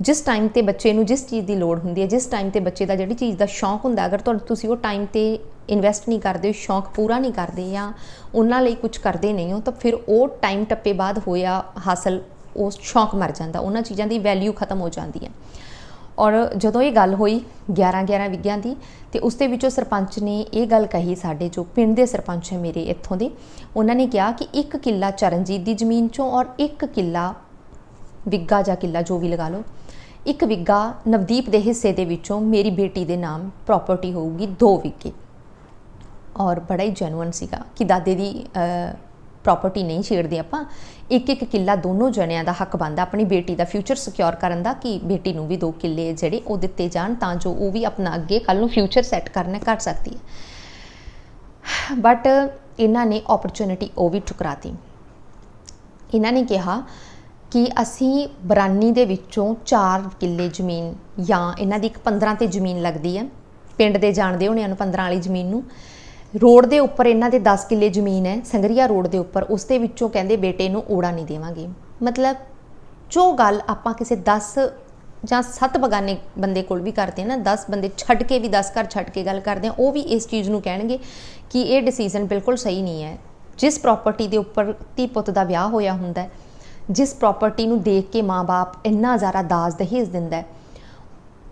ਜਿਸ ਟਾਈਮ ਤੇ ਬੱਚੇ ਨੂੰ ਜਿਸ ਚੀਜ਼ ਦੀ ਲੋੜ ਹੁੰਦੀ ਹੈ, ਜਿਸ ਟਾਈਮ ਤੇ ਬੱਚੇ ਦਾ ਜਿਹੜੀ ਚੀਜ਼ ਦਾ ਸ਼ੌਂਕ ਹੁੰਦਾ ਅਗਰ ਤੁਹਾਨੂੰ ਤੁਸੀਂ ਉਹ ਟਾਈਮ ਤੇ ਇਨਵੈਸਟ ਨਹੀਂ ਕਰਦੇ, ਸ਼ੌਂਕ ਪੂਰਾ ਨਹੀਂ ਕਰਦੇ ਜਾਂ ਉਹਨਾਂ ਲਈ ਕੁਝ ਕਰਦੇ ਨਹੀਂ ਹੋ, ਤਾਂ ਫਿਰ ਉਹ ਟਾਈਮ ਟੱਪੇ ਬਾਅਦ ਹੋਇਆ ਹਾਸਲ, ਉਹ ਸ਼ੌਂਕ ਮਰ ਜਾਂਦਾ, ਉਹਨਾਂ ਚੀਜ਼ਾਂ ਦੀ ਵੈਲਿਊ ਖਤਮ ਹੋ ਜਾਂਦੀ ਹੈ। ਔਰ ਜਦੋਂ ਇਹ ਗੱਲ ਹੋਈ 11 11 ਵਿਗਿਆਂ ਦੀ, ਤੇ ਉਸ ਦੇ ਵਿੱਚੋਂ ਸਰਪੰਚ ਨੇ ਇਹ ਗੱਲ ਕਹੀ ਸਾਡੇ ਜੋ ਪਿੰਡ ਦੇ ਸਰਪੰਚ ਹੈ ਮੇਰੇ ਇੱਥੋਂ ਦੇ, ਉਹਨਾਂ ਨੇ ਕਿਹਾ ਕਿ ਇੱਕ ਕਿੱਲਾ ਚਰਨਜੀਤ ਦੀ ਜ਼ਮੀਨ ਚੋਂ ਔਰ ਇੱਕ ਕਿੱਲਾ ਵਿੱਗਾ ਜਾਂ ਕਿੱਲਾ ਜੋ ਵੀ ਲਗਾ ਲਓ, ਇੱਕ ਵਿੱਗਾ ਨਵਦੀਪ ਦੇ ਹਿੱਸੇ ਦੇ ਵਿੱਚੋਂ ਮੇਰੀ ਬੇਟੀ ਦੇ ਨਾਮ ਪ੍ਰਾਪਰਟੀ ਹੋਊਗੀ ਦੋ ਵਿੱਗੇ। ਔਰ ਬੜਾ ਹੀ ਜੈਨੂਅਨ ਸੀਗਾ ਕਿ ਦਾਦੇ ਦੀ ਪ੍ਰਾਪਰਟੀ ਨਹੀਂ ਛੇੜਦੇ ਆਪਾਂ ਇੱਕ ਇੱਕ ਕਿੱਲਾ ਦੋਨੋਂ ਜਣਿਆਂ ਦਾ ਹੱਕ ਬਣਦਾ ਆਪਣੀ ਬੇਟੀ ਦਾ ਫਿਊਚਰ ਸਿਕਿਉਰ ਕਰਨ ਦਾ ਕਿ ਬੇਟੀ ਨੂੰ ਵੀ ਦੋ ਕਿੱਲੇ ਜਿਹੜੇ ਉਹ ਦਿੱਤੇ ਜਾਣ ਤਾਂ ਜੋ ਉਹ ਵੀ ਆਪਣਾ ਅੱਗੇ ਕੱਲ ਨੂੰ ਫਿਊਚਰ ਸੈੱਟ ਕਰਨਾ ਕਰ ਸਕਦੀ ਹੈ। ਬਟ ਇਹਨਾਂ ਨੇ ਓਪਰਚੁਨਿਟੀ ਉਹ ਵੀ ਠੁਕਰਾਤੀ। ਇਹਨਾਂ ਨੇ ਕਿਹਾ ਕਿ ਅਸੀਂ ਬਰਾਨੀ ਦੇ ਵਿੱਚੋਂ ਚਾਰ ਕਿੱਲੇ ਜ਼ਮੀਨ ਜਾਂ ਇਹਨਾਂ ਦੀ ਇੱਕ 15 ਤੇ ਜ਼ਮੀਨ ਲੱਗਦੀ ਹੈ, ਪਿੰਡ ਦੇ ਜਾਣਦੇ ਹੋਣੇ ਨੂੰ 15 ਵਾਲੀ ਜ਼ਮੀਨ ਨੂੰ ਰੋਡ ਦੇ ਉੱਪਰ ਇਹਨਾਂ ਦੇ 10 ਕਿੱਲੇ ਜ਼ਮੀਨ ਹੈ, ਸੰਗਰੀਆ ਰੋਡ ਦੇ ਉੱਪਰ, ਉਸ ਦੇ ਵਿੱਚੋਂ ਕਹਿੰਦੇ ਬੇਟੇ ਨੂੰ ਓੜਾ ਨਹੀਂ ਦੇਵਾਂਗੇ। ਮਤਲਬ ਜੋ ਗੱਲ ਆਪਾਂ ਕਿਸੇ 10 ਜਾਂ 7 ਬਗਾਨੇ ਬੰਦੇ ਕੋਲ ਵੀ ਕਰਦੇ ਆ ਨਾ 10 ਬੰਦੇ ਛੱਡ ਕੇ ਵੀ 10 ਘਰ ਛੱਡ ਕੇ ਗੱਲ ਕਰਦੇ ਆ ਉਹ ਵੀ ਇਸ ਚੀਜ਼ ਨੂੰ ਕਹਿਣਗੇ ਕਿ ਇਹ ਡਿਸੀਜਨ ਬਿਲਕੁਲ ਸਹੀ ਨਹੀਂ ਹੈ। ਜਿਸ ਪ੍ਰਾਪਰਟੀ ਦੇ ਉੱਪਰ ਧੀ ਪੁੱਤ ਦਾ ਵਿਆਹ ਹੋਇਆ ਹੁੰਦਾ ਹੈ, ਜਿਸ ਪ੍ਰਾਪਰਟੀ ਨੂੰ ਦੇਖ ਕੇ ਮਾਪੇ ਇੰਨਾ ਜ਼ਿਆਦਾ ਦਾਜ ਦਹੇਜ ਦਿੰਦਾ ਹੈ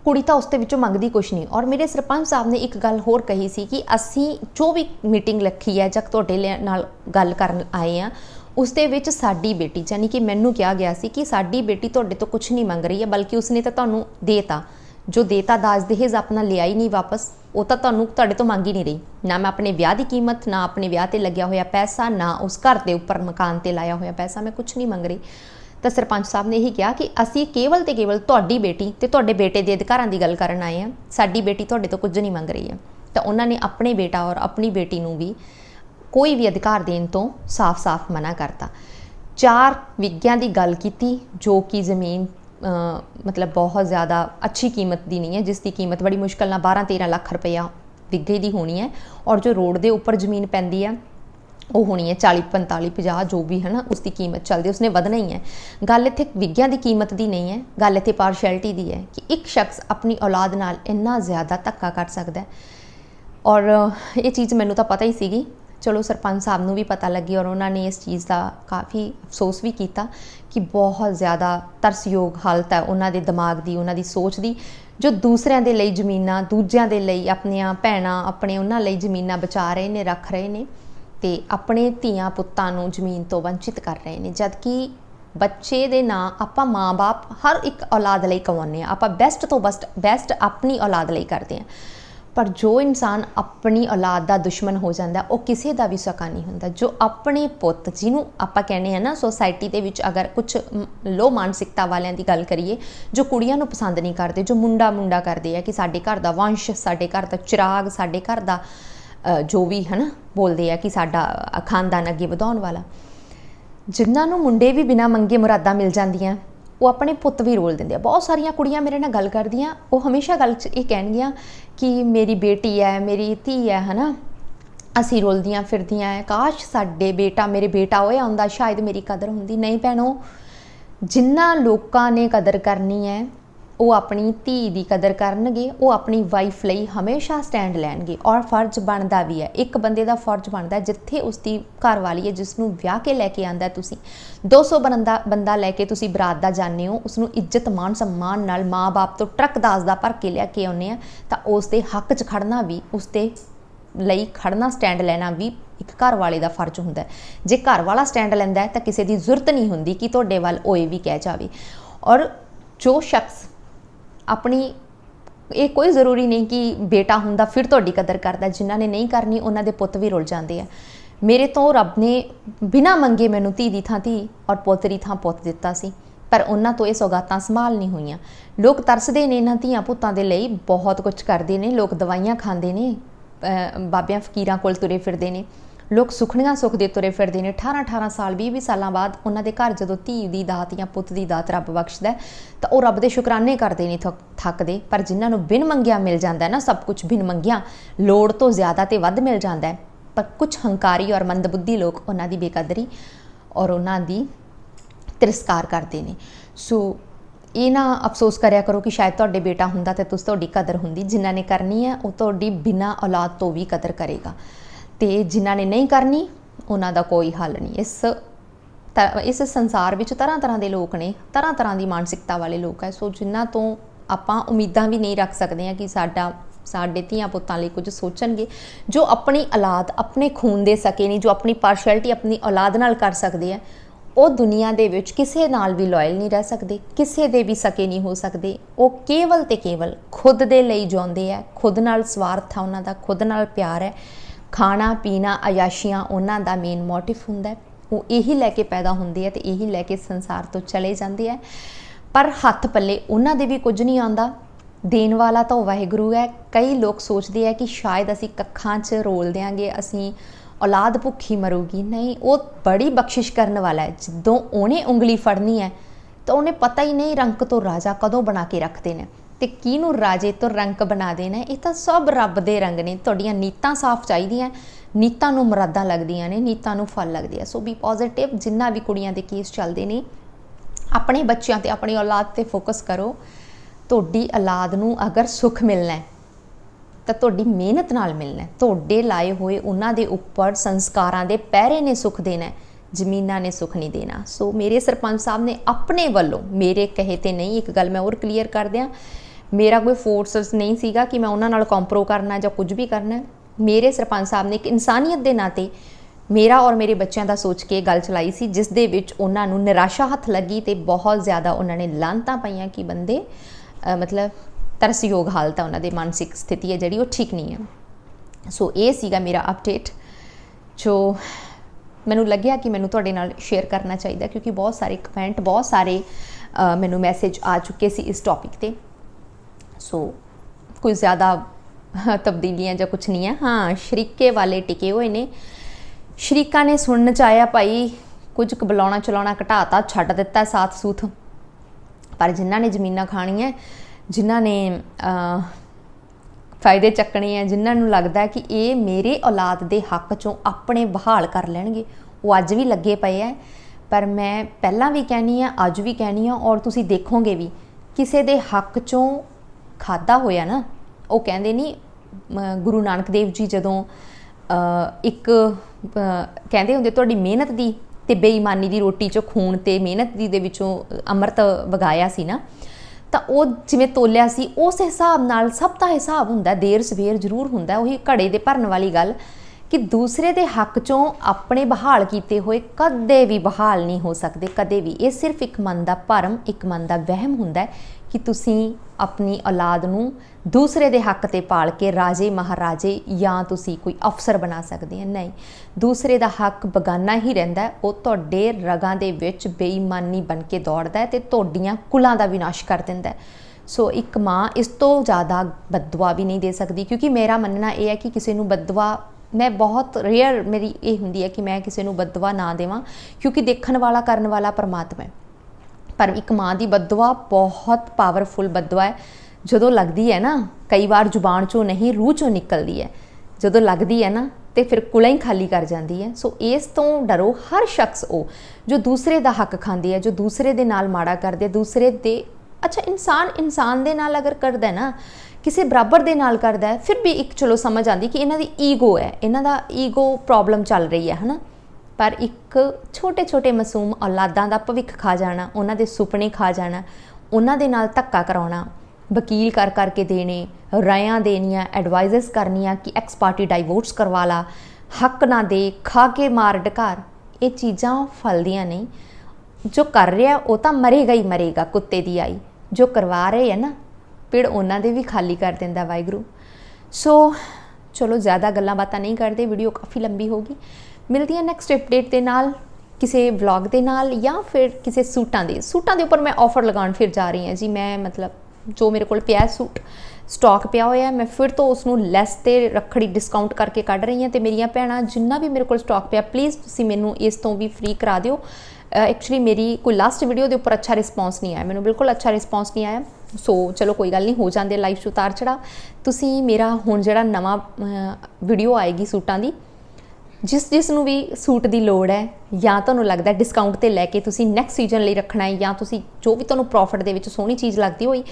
ਕੁੜੀ ਤਾਂ ਉਸ ਦੇ ਵਿੱਚੋਂ ਮੰਗਦੀ ਕੁਛ ਨਹੀਂ। ਔਰ ਮੇਰੇ ਸਰਪੰਚ ਸਾਹਿਬ ਨੇ ਇੱਕ ਗੱਲ ਹੋਰ ਕਹੀ ਸੀ ਕਿ ਅਸੀਂ ਜੋ ਵੀ ਮੀਟਿੰਗ ਰੱਖੀ ਹੈ, ਜਾਂ ਤੁਹਾਡੇ ਲਿਆ- ਨਾਲ ਗੱਲ ਕਰਨ ਆਏ ਆ ਉਸ ਦੇ ਵਿੱਚ ਸਾਡੀ ਬੇਟੀ, ਯਾਨੀ ਕਿ ਮੈਨੂੰ ਕਿਹਾ ਗਿਆ ਸੀ ਕਿ ਸਾਡੀ ਬੇਟੀ ਤੁਹਾਡੇ ਤੋਂ ਕੁਝ ਨਹੀਂ ਮੰਗ ਰਹੀ ਹੈ, ਬਲਕਿ ਉਸਨੇ ਤਾਂ ਤੁਹਾਨੂੰ ਦੇਤਾ। ਜੋ ਦੇਤਾ ਦਾਜ ਦਹੇਜ ਆਪਣਾ ਲਿਆ ਹੀ ਨਹੀਂ ਵਾਪਸ, ਉਹ ਤਾਂ ਤੁਹਾਨੂੰ ਤੁਹਾਡੇ ਤੋਂ ਮੰਗ ਹੀ ਨਹੀਂ ਰਹੀ। ਨਾ ਮੈਂ ਆਪਣੇ ਵਿਆਹ ਦੀ ਕੀਮਤ, ਨਾ ਆਪਣੇ ਵਿਆਹ ਤੇ ਲੱਗਿਆ ਹੋਇਆ ਪੈਸਾ, ਨਾ ਉਸ ਘਰ ਦੇ ਉੱਪਰ ਮਕਾਨ ਤੇ ਲਾਇਆ ਹੋਇਆ ਪੈਸਾ, ਮੈਂ ਕੁਝ ਨਹੀਂ ਮੰਗ ਰਹੀ। ਤਾਂ ਸਰਪੰਚ ਸਾਹਿਬ ਨੇ ਇਹੀ ਕਿਹਾ ਕਿ ਅਸੀਂ ਕੇਵਲ ਤੇ ਕੇਵਲ ਤੁਹਾਡੀ ਬੇਟੀ ਤੇ ਤੁਹਾਡੇ ਬੇਟੇ ਦੇ ਅਧਿਕਾਰਾਂ ਦੀ ਗੱਲ ਕਰਨ ਆਏ ਹਾਂ। ਸਾਡੀ ਬੇਟੀ ਤੁਹਾਡੇ ਤੋਂ ਕੁਝ ਨਹੀਂ ਮੰਗ ਰਹੀ ਹੈ। ਤਾਂ ਉਹਨਾਂ ਨੇ ਆਪਣੇ ਬੇਟਾ ਔਰ ਆਪਣੀ ਬੇਟੀ ਨੂੰ ਵੀ ਕੋਈ ਵੀ ਅਧਿਕਾਰ ਦੇਣ ਤੋਂ ਸਾਫ਼-ਸਾਫ਼ ਮਨਾ ਕਰਤਾ। ਚਾਰ ਵਿਗਿਆਂ ਦੀ ਗੱਲ ਕੀਤੀ, ਜੋ ਕਿ ਜ਼ਮੀਨ ਮਤਲਬ ਬਹੁਤ ਜ਼ਿਆਦਾ ਅੱਛੀ ਕੀਮਤ ਦੀ ਨਹੀਂ ਹੈ, ਜਿਸ ਦੀ ਕੀਮਤ ਬੜੀ ਮੁਸ਼ਕਲ ਨਾਲ 12-13 ਲੱਖ ਰੁਪਇਆ ਵਿਗੇ ਦੀ ਹੋਣੀ ਹੈ ਔਰ ਜੋ ਰੋਡ ਦੇ ਉੱਪਰ ਜ਼ਮੀਨ ਪੈਂਦੀ ਹੈ ਉਹ ਹੋਣੀ ਹੈ 40 45 50 ਜੋ ਵੀ ਹੈ ਨਾ ਉਸ ਦੀ ਕੀਮਤ ਚੱਲਦੀ ਉਸਨੇ ਵਧਣਾ ਹੀ ਹੈ। ਗੱਲ ਇੱਥੇ ਵਿਗਿਆਂ ਦੀ ਕੀਮਤ ਦੀ ਨਹੀਂ ਹੈ, ਗੱਲ ਇੱਥੇ ਪਾਰਸ਼ੈਲਿਟੀ ਦੀ ਹੈ ਕਿ ਇੱਕ ਸ਼ਖਸ ਆਪਣੀ ਔਲਾਦ ਨਾਲ ਇੰਨਾ ਜ਼ਿਆਦਾ ਧੱਕਾ ਕਰ ਸਕਦਾ ਹੈ। ਔਰ ਇਹ ਚੀਜ਼ ਮੈਨੂੰ ਤਾਂ ਪਤਾ ਹੀ ਸੀਗੀ। ਚਲੋ ਸਰਪੰਚ ਸਾਹਿਬ ਨੂੰ ਵੀ ਪਤਾ ਲੱਗੀ ਔਰ ਉਹਨਾਂ ਨੇ ਇਸ ਚੀਜ਼ ਦਾ ਕਾਫੀ ਅਫਸੋਸ ਵੀ ਕੀਤਾ ਕਿ ਬਹੁਤ ਜ਼ਿਆਦਾ ਤਰਸਯੋਗ ਹਾਲਤ ਹੈ ਉਹਨਾਂ ਦੇ ਦਿਮਾਗ ਦੀ, ਉਹਨਾਂ ਦੀ ਸੋਚ ਦੀ, ਜੋ ਦੂਸਰਿਆਂ ਦੇ ਲਈ ਜ਼ਮੀਨਾਂ, ਦੂਜਿਆਂ ਦੇ ਲਈ ਆਪਣੀਆਂ ਭੈਣਾਂ, ਆਪਣੇ ਉਹਨਾਂ ਲਈ ਜ਼ਮੀਨਾਂ ਬਚਾ ਰਹੇ ਨੇ, ਰੱਖ ਰਹੇ ਨੇ। ਤੇ ਆਪਣੇ ਧੀਆਂ ਪੁੱਤਾਂ ਨੂੰ ਜ਼ਮੀਨ ਤੋਂ ਵੰਚਿਤ ਕਰ ਰਹੇ ਨੇ, ਜਦਕਿ ਬੱਚੇ ਦੇ ਨਾਂ ਆਪਾਂ ਮਾਂ-ਬਾਪ ਹਰ ਇੱਕ ਔਲਾਦ ਲਈ ਕਮਾਉਂਦੇ ਆ ਆਪਾਂ ਬੈਸਟ ਤੋਂ ਬੈਸਟ ਬੈਸਟ ਆਪਣੀ ਔਲਾਦ ਲਈ ਕਰਦੇ ਆ ਪਰ ਜੋ ਇਨਸਾਨ ਆਪਣੀ ਔਲਾਦ ਦਾ ਦੁਸ਼ਮਣ ਹੋ ਜਾਂਦਾ, ਉਹ ਕਿਸੇ ਦਾ ਵੀ ਸਕਾ ਨਹੀਂ ਹੁੰਦਾ। ਜੋ ਆਪਣੇ ਪੁੱਤ, ਜਿਹਨੂੰ ਆਪਾਂ ਕਹਿੰਦੇ ਆ ਨਾ ਸੋਸਾਇਟੀ ਦੇ ਵਿੱਚ ਅਗਰ ਕੁਝ ਲੋ ਮਾਨਸਿਕਤਾ ਵਾਲਿਆਂ ਦੀ ਗੱਲ ਕਰੀਏ, ਜੋ ਕੁੜੀਆਂ ਨੂੰ ਪਸੰਦ ਨਹੀਂ ਕਰਦੇ, ਜੋ ਮੁੰਡਾ ਮੁੰਡਾ ਕਰਦੇ ਆ ਕਿ ਸਾਡੇ ਘਰ ਦਾ ਵੰਸ਼, ਸਾਡੇ ਘਰ ਦਾ ਚਿਰਾਗ, ਸਾਡੇ ਘਰ ਦਾ ਜੋ ਵੀ ਹਨਾ ਬੋਲਦੇ ਆ ਕਿ ਸਾਡਾ ਖਾਨਦਾਨ ਅੱਗੇ ਵਧਾਉਣ ਵਾਲਾ। ਜਿਨ੍ਹਾਂ ਨੂੰ ਮੁੰਡੇ ਵੀ ਬਿਨਾਂ ਮੰਗੇ ਮੁਰਾਦਾਂ ਮਿਲ ਜਾਂਦੀਆਂ, ਉਹ ਆਪਣੇ ਪੁੱਤ ਵੀ ਰੋਲ ਦਿੰਦੇ ਆ। ਬਹੁਤ ਸਾਰੀਆਂ ਕੁੜੀਆਂ ਮੇਰੇ ਨਾਲ ਗੱਲ ਕਰਦੀਆਂ, ਉਹ ਹਮੇਸ਼ਾ ਗੱਲ 'ਚ ਇਹ ਕਹਿਣਗੀਆਂ ਕਿ ਮੇਰੀ ਬੇਟੀ ਹੈ ਮੇਰੀ ਧੀ ਹੈ ਹਨਾ। ਅਸੀਂ ਰੋਲਦੀਆਂ ਫਿਰਦੀਆਂ ਹੈ ਕਾਸ਼ ਸਾਡੇ ਬੇਟਾ ਮੇਰੇ ਬੇਟਾ ਹੋਇਆ ਆਉਂਦਾ ਸ਼ਾਇਦ ਮੇਰੀ ਕਦਰ ਹੁੰਦੀ। ਨਹੀਂ ਭੈਣੋ ਜਿਨ੍ਹਾਂ ਲੋਕਾਂ ਨੇ ਕਦਰ ਕਰਨੀ ਹੈ ਉਹ ਆਪਣੀ ਧੀ ਦੀ ਕਦਰ ਕਰਨਗੇ, ਉਹ ਆਪਣੀ ਵਾਈਫ ਲਈ ਹਮੇਸ਼ਾ ਸਟੈਂਡ ਲੈਣਗੇ ਔਰ ਫਰਜ਼ ਬਣਦਾ ਵੀ ਹੈ। ਇੱਕ ਬੰਦੇ ਦਾ ਫਰਜ਼ ਬਣਦਾ ਜਿੱਥੇ ਉਸ ਦੀ ਘਰ ਹੈ ਜਿਸ ਨੂੰ ਵਿਆਹ ਕੇ ਲੈ ਕੇ ਆਂਦਾ ਤੁਸੀਂ। 200 ਬੰਦਾ ਬੰਦਾ ਲੈ ਕੇ ਤੁਸੀਂ ਬਰਾਤ ਦਾ ਜਾਂਦੇ ਹੋ ਉਸ ਨੂੰ ਇੱਜ਼ਤ, ਮਾਣ, ਸਨਮਾਨ ਨਾਲ ਮਾਂ-ਬਾਪ ਤੋਂ ਟਰੱਕ ਦਾਸ ਦਾ ਭਰ ਕੇ ਲਿਆ ਕੇ ਆਉਂਦੇ ਆ, ਤਾਂ ਉਸ ਦੇ ਹੱਕ 'ਚ ਖੜਨਾ ਵੀ ਉਸ ਦੇ ਲਈ ਖੜਨਾ ਸਟੈਂਡ ਲੈਣਾ ਵੀ ਇੱਕ ਘਰ ਵਾਲੇ ਦਾ ਫਰਜ਼ ਹੁੰਦਾ ਜੇ ਘਰ ਵਾਲਾ ਸਟੈਂਡ ਲੈਂਦਾ ਤਾਂ ਕਿਸੇ ਦੀ ਜ਼ਰੂਰਤ ਨਹੀਂ ਹੁੰਦੀ ਕਿ ਤੁਹਾਡੇ ਵੱਲ ਓਏ ਵੀ ਕਹਿ ਜਾਵੇ। ਔਰ ਜੋ ਸ਼ਖਸ ਆਪਣੀ, ਇਹ ਕੋਈ ਜ਼ਰੂਰੀ ਨਹੀਂ ਕਿ ਬੇਟਾ ਹੁੰਦਾ ਫਿਰ ਤੁਹਾਡੀ ਕਦਰ ਕਰਦਾ, ਜਿਨ੍ਹਾਂ ਨੇ ਨਹੀਂ ਕਰਨੀ ਉਹਨਾਂ ਦੇ ਪੁੱਤ ਵੀ ਰੁੱਲ ਜਾਂਦੇ ਆ। ਮੇਰੇ ਤੋਂ ਰੱਬ ਨੇ ਬਿਨਾਂ ਮੰਗੇ ਮੈਨੂੰ ਧੀ ਦੀ ਥਾਂ ਧੀ ਔਰ ਪੁੱਤ ਦੀ ਥਾਂ ਪੁੱਤ ਦਿੱਤਾ ਸੀ, ਪਰ ਉਹਨਾਂ ਤੋਂ ਇਹ ਸੌਗਾਤਾਂ ਸੰਭਾਲ ਨਹੀਂ ਹੋਈਆਂ। ਲੋਕ ਤਰਸਦੇ ਨੇ ਇਹਨਾਂ ਧੀਆਂ ਪੁੱਤਾਂ ਦੇ ਲਈ, ਬਹੁਤ ਕੁਝ ਕਰਦੇ ਨੇ, ਲੋਕ ਦਵਾਈਆਂ ਖਾਂਦੇ ਨੇ ਬਾਬਿਆਂ ਫਕੀਰਾਂ ਕੋਲ ਤੁਰੇ ਫਿਰਦੇ ਨੇ। ਲੋਕ ਸੁਖਣੀਆਂ ਸੁਖਦੇ ਤੁਰੇ ਫਿਰਦੇ ਨੇ। 18 18 ਸਾਲ 20 20 ਸਾਲਾਂ ਬਾਅਦ ਉਹਨਾਂ ਦੇ ਘਰ ਜਦੋਂ ਧੀ ਦੀ ਦਾਤ ਜਾਂ ਪੁੱਤ ਦੀ ਦਾਤ ਰੱਬ ਬਖਸ਼ਦਾ ਤਾਂ ਉਹ ਰੱਬ ਦੇ ਸ਼ੁਕਰਾਨੇ ਕਰਦੇ ਨਹੀਂ ਥੱਕ- ਥੱਕਦੇ। ਪਰ ਜਿਨ੍ਹਾਂ ਨੂੰ ਬਿਨ ਮੰਗਿਆ ਮਿਲ ਜਾਂਦਾ ਹੈ ਨਾ, ਸਭ ਕੁਝ ਬਿਨ ਮੰਗਿਆ, ਲੋੜ ਤੋਂ ਜ਼ਿਆਦਾ ਤੇ ਵੱਧ ਮਿਲ ਜਾਂਦਾ ਹੈ। ਪਰ ਕੁਝ ਹੰਕਾਰੀ ਔਰ ਮੰਦਬੁੱਧੀ ਲੋਕ ਉਹਨਾਂ ਦੀ ਬੇਕਦਰੀ ਔਰ ਉਹਨਾਂ ਦੀ ਤਿਰਸਕਾਰ ਕਰਦੇ ਨੇ। ਸੋ ਇਹ ਨਾ ਅਫਸੋਸ ਕਰਿਆ ਕਰੋ ਕਿ ਸ਼ਾਇਦ ਤੁਹਾਡੇ ਬੇਟਾ ਹੁੰਦਾ ਤੇ ਤੁਸੀਂ ਤੁਹਾਡੀ ਕਦਰ ਹੁੰਦੀ। ਜਿਨ੍ਹਾਂ ਨੇ ਕਰਨੀ ਹੈ, ਉਹ ਤੁਹਾਡੀ ਬਿਨਾਂ ਔਲਾਦ ਤੋਂ ਵੀ ਕਦਰ ਕਰੇਗਾ। ਤੇ ਜਿਨ੍ਹਾਂ ਨੇ ਨਹੀਂ ਕਰਨੀ, ਉਹਨਾਂ ਦਾ ਕੋਈ ਹੱਲ ਨਹੀਂ। ਇਸ ਤ- ਇਸ ਸੰਸਾਰ ਵਿੱਚ ਤਰ੍ਹਾਂ ਤਰ੍ਹਾਂ ਦੇ ਲੋਕ ਨੇ, ਤਰ੍ਹਾਂ ਤਰ੍ਹਾਂ ਦੀ ਮਾਨਸਿਕਤਾ ਵਾਲੇ ਲੋਕ ਹੈ ਸੋ ਜਿਨ੍ਹਾਂ ਤੋਂ ਆਪਾਂ ਉਮੀਦਾਂ ਵੀ ਨਹੀਂ ਰੱਖ ਸਕਦੇ ਹਾਂ ਕਿ ਸਾਡਾ, ਸਾਡੇ ਧੀਆਂ ਪੁੱਤਾਂ ਲਈ ਕੁਝ ਸੋਚਣਗੇ, ਜੋ ਆਪਣੀ ਔਲਾਦ, ਆਪਣੇ ਖੂਨ ਦੇ ਸਕੇ ਨਹੀਂ, ਜੋ ਆਪਣੀ ਪਾਰਸ਼ੈਲਿਟੀ ਆਪਣੀ ਔਲਾਦ ਨਾਲ ਕਰ ਸਕਦੇ ਆ, ਉਹ ਦੁਨੀਆ ਦੇ ਵਿੱਚ ਕਿਸੇ ਨਾਲ ਵੀ ਲਾਇਲ ਨਹੀਂ ਰਹਿ ਸਕਦੇ, ਕਿਸੇ ਦੇ ਵੀ ਸਕੇ ਨਹੀਂ ਹੋ ਸਕਦੇ। ਉਹ ਕੇਵਲ ਤੇ ਕੇਵਲ ਖੁਦ ਦੇ ਲਈ ਜਿਉਂਦੇ ਆ, ਖੁਦ ਨਾਲ ਸਵਾਰਥ ਆ ਉਹਨਾਂ ਦਾ, ਖੁਦ ਨਾਲ ਪਿਆਰ ਹੈ। ਖਾਣਾ, ਪੀਣਾ, ਅਯਾਸ਼ੀਆਂ, ਉਹਨਾਂ ਦਾ ਮੇਨ ਮੋਟਿਵ ਹੁੰਦਾ ਹੈ। ਉਹ ਇਹੀ ਲੈ ਕੇ ਪੈਦਾ ਹੁੰਦੇ ਹੈ ਤੇ ਇਹੀ ਲੈ ਕੇ ਸੰਸਾਰ ਤੋਂ ਚਲੇ ਜਾਂਦੇ ਹੈ। ਪਰ ਹੱਥ ਪੱਲੇ ਉਹਨਾਂ ਦੇ ਵੀ ਕੁਝ ਨਹੀਂ ਆਉਂਦਾ। ਦੇਣ ਵਾਲਾ ਤਾਂ ਉਹ ਵਾਹਿਗੁਰੂ ਹੈ। ਕਈ ਲੋਕ ਸੋਚਦੇ ਆ ਕਿ ਸ਼ਾਇਦ ਅਸੀਂ ਕੱਖਾਂ 'ਚ ਰੋਲ ਦਿਆਂਗੇ, ਅਸੀਂ ਔਲਾਦ ਭੁੱਖੀ ਮਰੂਗੀ। ਨਹੀਂ, ਉਹ ਬੜੀ ਬਖਸ਼ਿਸ਼ ਕਰਨ ਵਾਲਾ ਹੈ। ਜਦੋਂ ਉਹਨੇ ਉਂਗਲੀ ਫੜਨੀ ਹੈ, ਤਾਂ ਉਹਨੇ ਪਤਾ ਹੀ ਨਹੀਂ ਰੰਕ ਤੋਂ ਰਾਜਾ ਕਦੋਂ ਬਣਾ ਕੇ ਰੱਖਦੇ ਨੇ। ਤੇ ਕਿਹਨੂੰ ਰਾਜੇ ਤੋਂ ਰੰਕ ਬਣਾ ਦੇਣਾ ਇਹ ਤਾਂ ਸਭ ਰੱਬ ਦੇ ਰੰਗ ਨੇ। ਤੁਹਾਡੀਆਂ ਨੀਤਾਂ ਸਾਫ਼ ਚਾਹੀਦੀਆਂ ਨੀਤਾਂ ਨੂੰ ਮੁਰਾਦਾਂ ਲੱਗਦੀਆਂ ਨੇ ਨੀਤਾਂ ਨੂੰ ਫਲ ਲੱਗਦੇ ਆ। ਸੋ ਬੀ ਪੋਜ਼ਿਟਿਵ ਜਿੰਨਾ ਵੀ ਕੁੜੀਆਂ ਦੇ ਕੇਸ ਚੱਲਦੇ ਨੇ ਆਪਣੇ ਬੱਚਿਆਂ ਤੇ ਆਪਣੀ ਔਲਾਦ ਤੇ ਫੋਕਸ ਕਰੋ। ਤੁਹਾਡੀ ਔਲਾਦ ਨੂੰ ਅਗਰ ਸੁੱਖ ਮਿਲਣਾ ਹੈ ਤਾਂ ਤੁਹਾਡੀ ਮਿਹਨਤ ਨਾਲ ਮਿਲਣਾ ਹੈ। ਤੁਹਾਡੇ ਲਾਏ ਹੋਏ ਉਹਨਾਂ ਦੇ ਉੱਪਰ ਸੰਸਕਾਰਾਂ ਦੇ ਪਹਿਰੇ ਨੇ ਸੁੱਖ ਦੇਣਾ ਹੈ, ਜ਼ਮੀਨਾਂ ਨੇ ਸੁੱਖ ਨਹੀਂ ਦੇਣਾ। ਸੋ ਮੇਰੇ ਸਰਪੰਚ ਸਾਹਿਬ ਨੇ ਆਪਣੇ ਵੱਲੋਂ, ਮੇਰੇ ਕਹੇ ਤੇ ਨਹੀਂ, ਇੱਕ ਗੱਲ ਮੈਂ ਹੋਰ ਕਲੀਅਰ ਕਰ ਦਿਆਂ। ਮੇਰਾ ਕੋਈ ਫੋਰਸਸ ਨਹੀਂ ਸੀਗਾ ਕਿ ਮੈਂ ਉਹਨਾਂ ਨਾਲ ਕੰਪਰੋ ਕਰਨਾ ਜਾਂ ਕੁਝ ਵੀ ਕਰਨਾ। ਮੇਰੇ ਸਰਪੰਚ ਸਾਹਿਬ ਨੇ ਇੱਕ ਇਨਸਾਨੀਅਤ ਦੇ ਨਾਤੇ ਮੇਰਾ ਔਰ ਮੇਰੇ ਬੱਚਿਆਂ ਦਾ ਸੋਚ ਕੇ ਗੱਲ ਚਲਾਈ ਸੀ, ਜਿਸ ਦੇ ਵਿੱਚ ਉਹਨਾਂ ਨੂੰ ਨਿਰਾਸ਼ਾ ਹੱਥ ਲੱਗੀ ਤੇ ਬਹੁਤ ਜ਼ਿਆਦਾ ਉਹਨਾਂ ਨੇ ਲਾਂਤਾਂ ਪਈਆਂ ਕਿ ਬੰਦੇ ਮਤਲਬ ਤਰਸਯੋਗ ਹਾਲਤ ਹੈ ਉਹਨਾਂ ਦੀ, ਮਾਨਸਿਕ ਸਥਿਤੀ ਹੈ ਜਿਹੜੀ ਉਹ ਠੀਕ ਨਹੀਂ ਹੈ ਸੋ ਇਹ ਸੀਗਾ ਮੇਰਾ ਅਪਡੇਟ ਜੋ ਮੈਨੂੰ ਲੱਗਿਆ ਕਿ ਮੈਨੂੰ ਤੁਹਾਡੇ ਨਾਲ ਸ਼ੇਅਰ ਕਰਨਾ ਚਾਹੀਦਾ ਕਿਉਂਕਿ ਬਹੁਤ ਸਾਰੇ ਕਮੈਂਟ ਬਹੁਤ ਸਾਰੇ ਮੈਨੂੰ ਮੈਸੇਜ ਆ ਚੁੱਕੇ ਸੀ ਇਸ ਟੌਪਿਕ ਤੇ। ਸੋ ਕੋਈ ਜ਼ਿਆਦਾ ਤਬਦੀਲੀਆਂ ਜਾਂ ਕੁਝ ਨਹੀਂ ਹੈ। ਹਾਂ, ਸ਼ਰੀਕੇ ਵਾਲੇ ਟਿਕੇ ਹੋਏ ਨੇ। ਸ਼ਰੀਕਾਂ ਨੇ ਸੁਣਨ ਚ ਆਇਆ ਭਾਈ, ਕੁਝ ਕੁ ਬੁਲਾਉਣਾ ਚਲਾਉਣਾ ਘਟਾਤਾ, ਛੱਡ ਦਿੱਤਾ ਸਾਥ ਸੂਥ। ਪਰ ਜਿਨ੍ਹਾਂ ਨੇ ਜ਼ਮੀਨਾਂ ਖਾਣੀਆਂ, ਜਿਨ੍ਹਾਂ ਨੇ ਫਾਇਦੇ ਚੱਕਣੇ ਆ, ਜਿਨ੍ਹਾਂ ਨੂੰ ਲੱਗਦਾ ਕਿ ਇਹ ਮੇਰੇ ਔਲਾਦ ਦੇ ਹੱਕ ਚੋਂ ਆਪਣੇ ਬਹਾਲ ਕਰ ਲੈਣਗੇ। ਉਹ ਅੱਜ ਵੀ ਲੱਗੇ ਪਏ ਐ। ਪਰ ਮੈਂ ਪਹਿਲਾਂ ਵੀ ਕਹਿਣੀ ਆ, ਅੱਜ ਵੀ ਕਹਿਣੀ ਆ, ਔਰ ਤੁਸੀਂ ਦੇਖੋਗੇ ਵੀ ਕਿਸੇ ਦੇ ਹੱਕ ਚੋਂ ਖਾਦਾ ਹੋਇਆ ਨਾ, ਉਹ ਕਹਿੰਦੇ ਨਹੀਂ ਗੁਰੂ ਨਾਨਕ ਦੇਵ ਜੀ ਜਦੋਂ ਇੱਕ ਕਹਿੰਦੇ ਹੁੰਦੇ ਤੁਹਾਡੀ ਮਿਹਨਤ ਦੀ ਤੇ ਬੇਈਮਾਨੀ ਦੀ ਰੋਟੀ ਚੋਂ ਖੂਨ ਤੇ ਮਿਹਨਤ ਦੀ ਦੇ ਵਿੱਚੋਂ ਅੰਮ੍ਰਿਤ ਵਗਾਇਆ ਸੀ ਨਾ ਤਾਂ ਉਹ ਜਿਵੇਂ ਤੋਲਿਆ ਸੀ, ਉਸ ਹਿਸਾਬ ਨਾਲ ਸਭ ਦਾ ਹਿਸਾਬ ਹੁੰਦਾ, ਦੇਰ ਸਵੇਰ ਜ਼ਰੂਰ ਹੁੰਦਾ, ਉਹੀ ਘੜੇ ਦੇ ਭਰਨ ਵਾਲੀ ਗੱਲ ਕਿ ਦੂਸਰੇ ਦੇ ਹੱਕ ਚੋਂ ਆਪਣੇ ਬਹਾਲ ਕੀਤੇ ਹੋਏ ਕਦੇ ਵੀ ਬਹਾਲ ਨਹੀਂ ਹੋ ਸਕਦੇ, ਕਦੇ ਵੀ। ਇਹ ਸਿਰਫ ਇੱਕ ਮਨ ਦਾ ਭਰਮ, ਇੱਕ ਮਨ ਦਾ ਵਹਿਮ ਹੁੰਦਾ ਕਿ ਤੁਸੀਂ ਆਪਣੀ ਔਲਾਦ ਨੂੰ ਦੂਸਰੇ ਦੇ ਹੱਕ ਤੇ ਪਾਲ ਕੇ ਰਾਜੇ ਮਹਾਰਾਜੇ ਜਾਂ ਤੁਸੀਂ ਕੋਈ ਅਫਸਰ ਬਣਾ ਸਕਦੇ ਹੋ ਨਹੀਂ, ਦੂਸਰੇ ਦਾ ਹੱਕ ਬਗਾਨਾ ਹੀ ਰਹਿੰਦਾ ਉਹ ਤੁਹਾਡੇ ਰਗਾਂ ਦੇ ਵਿੱਚ ਬੇਈਮਾਨੀ ਬਣ ਕੇ ਦੌੜਦਾ ਹੈ ਤੇ ਤੁਹਾਡੀਆਂ ਕੁਲਾਂ ਦਾ ਵਿਨਾਸ਼ ਕਰ ਦਿੰਦਾ ਹੈ। ਸੋ ਇੱਕ ਮਾਂ ਇਸ ਤੋਂ ਜ਼ਿਆਦਾ ਬਦਦੁਆ ਵੀ ਨਹੀਂ ਦੇ ਸਕਦੀ, ਕਿਉਂਕਿ ਮੇਰਾ ਮੰਨਣਾ ਇਹ ਹੈ ਕਿ ਕਿਸੇ ਨੂੰ ਬਦਦੁਆ, ਮੈਂ ਬਹੁਤ ਰੇਅਰ ਮੇਰੀ ਇਹ ਹੁੰਦੀ ਹੈ ਕਿ ਮੈਂ ਕਿਸੇ ਨੂੰ ਬਦਦੁਆ ਨਾ ਦੇਵਾਂ, ਕਿਉਂਕਿ ਦੇਖਣ ਵਾਲਾ, ਕਰਨ ਵਾਲਾ ਪਰਮਾਤਮਾ ਹੈ। ਪਰ ਇੱਕ ਮਾਂ ਦੀ ਬਦਦੁਆ ਬਹੁਤ ਪਾਵਰਫੁਲ ਬਦਦੁਆ ਹੈ। ਜਦੋਂ ਲੱਗਦੀ ਹੈ ਨਾ, ਕਈ ਵਾਰ ਜ਼ੁਬਾਨ ਚੋਂ ਨਹੀਂ, ਰੂਹ ਚੋਂ ਨਿਕਲਦੀ ਹੈ। ਜਦੋਂ ਲੱਗਦੀ ਹੈ ਨਾ, ਤੇ ਫਿਰ ਕੁਲਾਂ ਹੀ ਖਾਲੀ ਕਰ ਜਾਂਦੀ ਹੈ। ਸੋ ਇਸ ਤੋਂ ਡਰੋ ਹਰ ਸ਼ਖਸ ਉਹ, ਜੋ ਦੂਸਰੇ ਦਾ ਹੱਕ ਖਾਂਦੀ ਹੈ, ਜੋ ਦੂਸਰੇ ਦੇ ਨਾਲ ਮਾੜਾ ਕਰਦੇ ਦੂਸਰੇ ਦੇ, ਅੱਛਾ, ਇਨਸਾਨ ਇਨਸਾਨ ਦੇ ਨਾਲ ਅਗਰ ਕਰਦਾ ਹੈ ਨਾ, ਕਿਸੇ ਬਰਾਬਰ ਦੇ ਨਾਲ ਕਰਦਾ ਹੈ, ਫਿਰ ਵੀ ਇੱਕ ਚਲੋ ਸਮਝ ਆਂਦੀ ਕਿ ਇਹਨਾਂ ਦੀ ਈਗੋ ਹੈ, ਇਹਨਾਂ ਦਾ ਈਗੋ ਪ੍ਰੋਬਲਮ ਚੱਲ ਰਹੀ ਹੈ, ਹਨਾ? ਪਰ ਇੱਕ ਛੋਟੇ ਛੋਟੇ ਮਾਸੂਮ ਔਲਾਦਾਂ ਦਾ ਭਵਿੱਖ ਖਾ ਜਾਣਾ, ਉਹਨਾਂ ਦੇ ਸੁਪਨੇ ਖਾ ਜਾਣਾ, ਉਹਨਾਂ ਦੇ ਨਾਲ ਧੱਕਾ ਕਰਾਉਣਾ, ਵਕੀਲ ਕਰ ਕਰਕੇ ਦੇਣੇ, ਰਾਇਆਂ ਦੇਣੀਆਂ ਐਡਵਾਈਜ਼ਸ ਕਰਨੀਆਂ ਕਿ ਐਕਸ ਪਾਰਟੀ ਡਾਈਵੋਰਸ ਕਰਵਾ ਲਾ, ਹੱਕ ਨਾ ਦੇ, ਖਾ ਕੇ ਮਾਰ ਢਕਾਰ ਇਹ ਚੀਜ਼ਾਂ ਫਲਦੀਆਂ ਨਹੀਂ। ਜੋ ਕਰ ਰਿਹਾ, ਉਹ ਤਾਂ ਮਰੇਗਾ ਹੀ ਮਰੇਗਾ, ਕੁੱਤੇ ਦੀ ਆਈ। ਜੋ ਕਰਵਾ ਰਹੇ ਹੈ ਨਾ, ਪਿੜ ਉਹਨਾਂ ਦੇ ਵੀ ਖਾਲੀ ਕਰ ਦਿੰਦਾ ਵਾਹਿਗੁਰੂ। ਸੋ, ਚਲੋ, ਜ਼ਿਆਦਾ ਗੱਲਾਂ ਬਾਤਾਂ ਨਹੀਂ ਕਰਦੇ ਵੀਡੀਓ ਕਾਫੀ ਲੰਬੀ ਹੋਗੀ ਮਿਲਦੀ ਹੈ ਨੈਕਸਟ ਅਪਡੇਟ ਦੇ ਨਾਲ, ਕਿਸੇ ਵਲੌਗ ਦੇ ਨਾਲ ਜਾਂ ਫਿਰ ਕਿਸੇ ਸੂਟਾਂ ਦੇ। ਸੂਟਾਂ ਦੇ ਉੱਪਰ ਮੈਂ ਆਫਰ ਲਗਾਉਣ ਫਿਰ ਜਾ ਰਹੀ ਹਾਂ ਜੀ। ਮੈਂ ਮਤਲਬ ਜੋ ਮੇਰੇ ਕੋਲ ਪਿਆ ਸੂਟ ਸਟਾਕ ਪਿਆ ਹੋਇਆ, ਮੈਂ ਫਿਰ ਤੋਂ ਉਸ ਨੂੰ ਲੈਸ ਤੇ ਰੱਖੜੀ ਡਿਸਕਾਊਂਟ ਕਰਕੇ ਕੱਢ ਰਹੀ ਹਾਂ ਤੇ ਮੇਰੀਆਂ ਭੈਣਾਂ ਜਿੰਨਾ ਵੀ ਮੇਰੇ ਕੋਲ ਸਟਾਕ ਪਿਆ ਪਲੀਜ਼ ਤੁਸੀਂ ਮੈਨੂੰ ਇਸ ਤੋਂ ਵੀ ਫ੍ਰੀ ਕਰਾ ਦਿਓ। ਐਕਚੁਅਲੀ ਮੇਰੀ ਕੋਈ ਲਾਸਟ ਵੀਡੀਓ ਦੇ ਉੱਪਰ ਅੱਛਾ ਰਿਸਪੌਂਸ ਨਹੀਂ ਆਇਆ। ਮੈਨੂੰ ਬਿਲਕੁਲ ਅੱਛਾ ਰਿਸਪੌਂਸ ਨਹੀਂ ਆਇਆ। ਸੋ ਚਲੋ ਕੋਈ ਗੱਲ ਨਹੀਂ, ਹੋ ਜਾਂਦੇ ਲਾਈਵ 'ਚ ਉਤਾਰ ਚੜਾ ਤੁਸੀਂ ਮੇਰਾ ਹੁਣ ਜਿਹੜਾ ਨਵਾਂ ਵੀਡੀਓ ਆਏਗੀ ਸੂਟਾਂ ਦੀ ਜਿਸ ਜਿਸ ਨੂੰ ਵੀ ਸੂਟ ਦੀ ਲੋੜ ਹੈ, ਜਾਂ ਤੁਹਾਨੂੰ ਲੱਗਦਾ ਡਿਸਕਾਊਂਟ ਤੇ ਲੈ ਕੇ ਤੁਸੀਂ ਨੈਕਸਟ ਸੀਜ਼ਨ ਲਈ ਰੱਖਣਾ ਹੈ, ਜਾਂ ਤੁਸੀਂ ਜੋ ਵੀ ਤੁਹਾਨੂੰ ਪ੍ਰੋਫਿਟ ਦੇ ਵਿੱਚ ਸੋਹਣੀ ਚੀਜ਼ ਲੱਗਦੀ ਹੋਈ,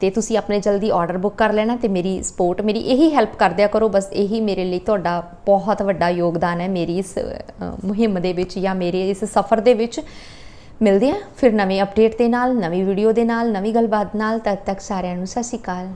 ਤੇ ਤੁਸੀਂ ਆਪਣੇ ਜਲਦੀ ਆਰਡਰ ਬੁੱਕ ਕਰ ਲੈਣਾ ਤੇ ਮੇਰੀ ਸਪੋਰਟ ਮੇਰੀ ਇਹੀ ਹੈਲਪ ਕਰ ਦਿਆ ਕਰੋ, ਬਸ ਇਹੀ ਮੇਰੇ ਲਈ ਤੁਹਾਡਾ ਬਹੁਤ ਵੱਡਾ ਯੋਗਦਾਨ ਹੈ, ਮੇਰੀ ਇਸ ਮੁਹਿੰਮ ਦੇ ਵਿੱਚ ਜਾਂ ਮੇਰੇ ਇਸ ਸਫ਼ਰ ਦੇ ਵਿੱਚ। ਮਿਲਦੇ ਆ ਫਿਰ ਨਵੇਂ ਅਪਡੇਟ ਦੇ ਨਾਲ, ਨਵੀਂ ਵੀਡੀਓ ਦੇ ਨਾਲ, ਨਵੀਂ ਗੱਲਬਾਤ ਨਾਲ, ਤਦ ਤੱਕ ਸਾਰਿਆਂ ਨੂੰ ਸਤਿ ਸ਼੍ਰੀ ਅਕਾਲ।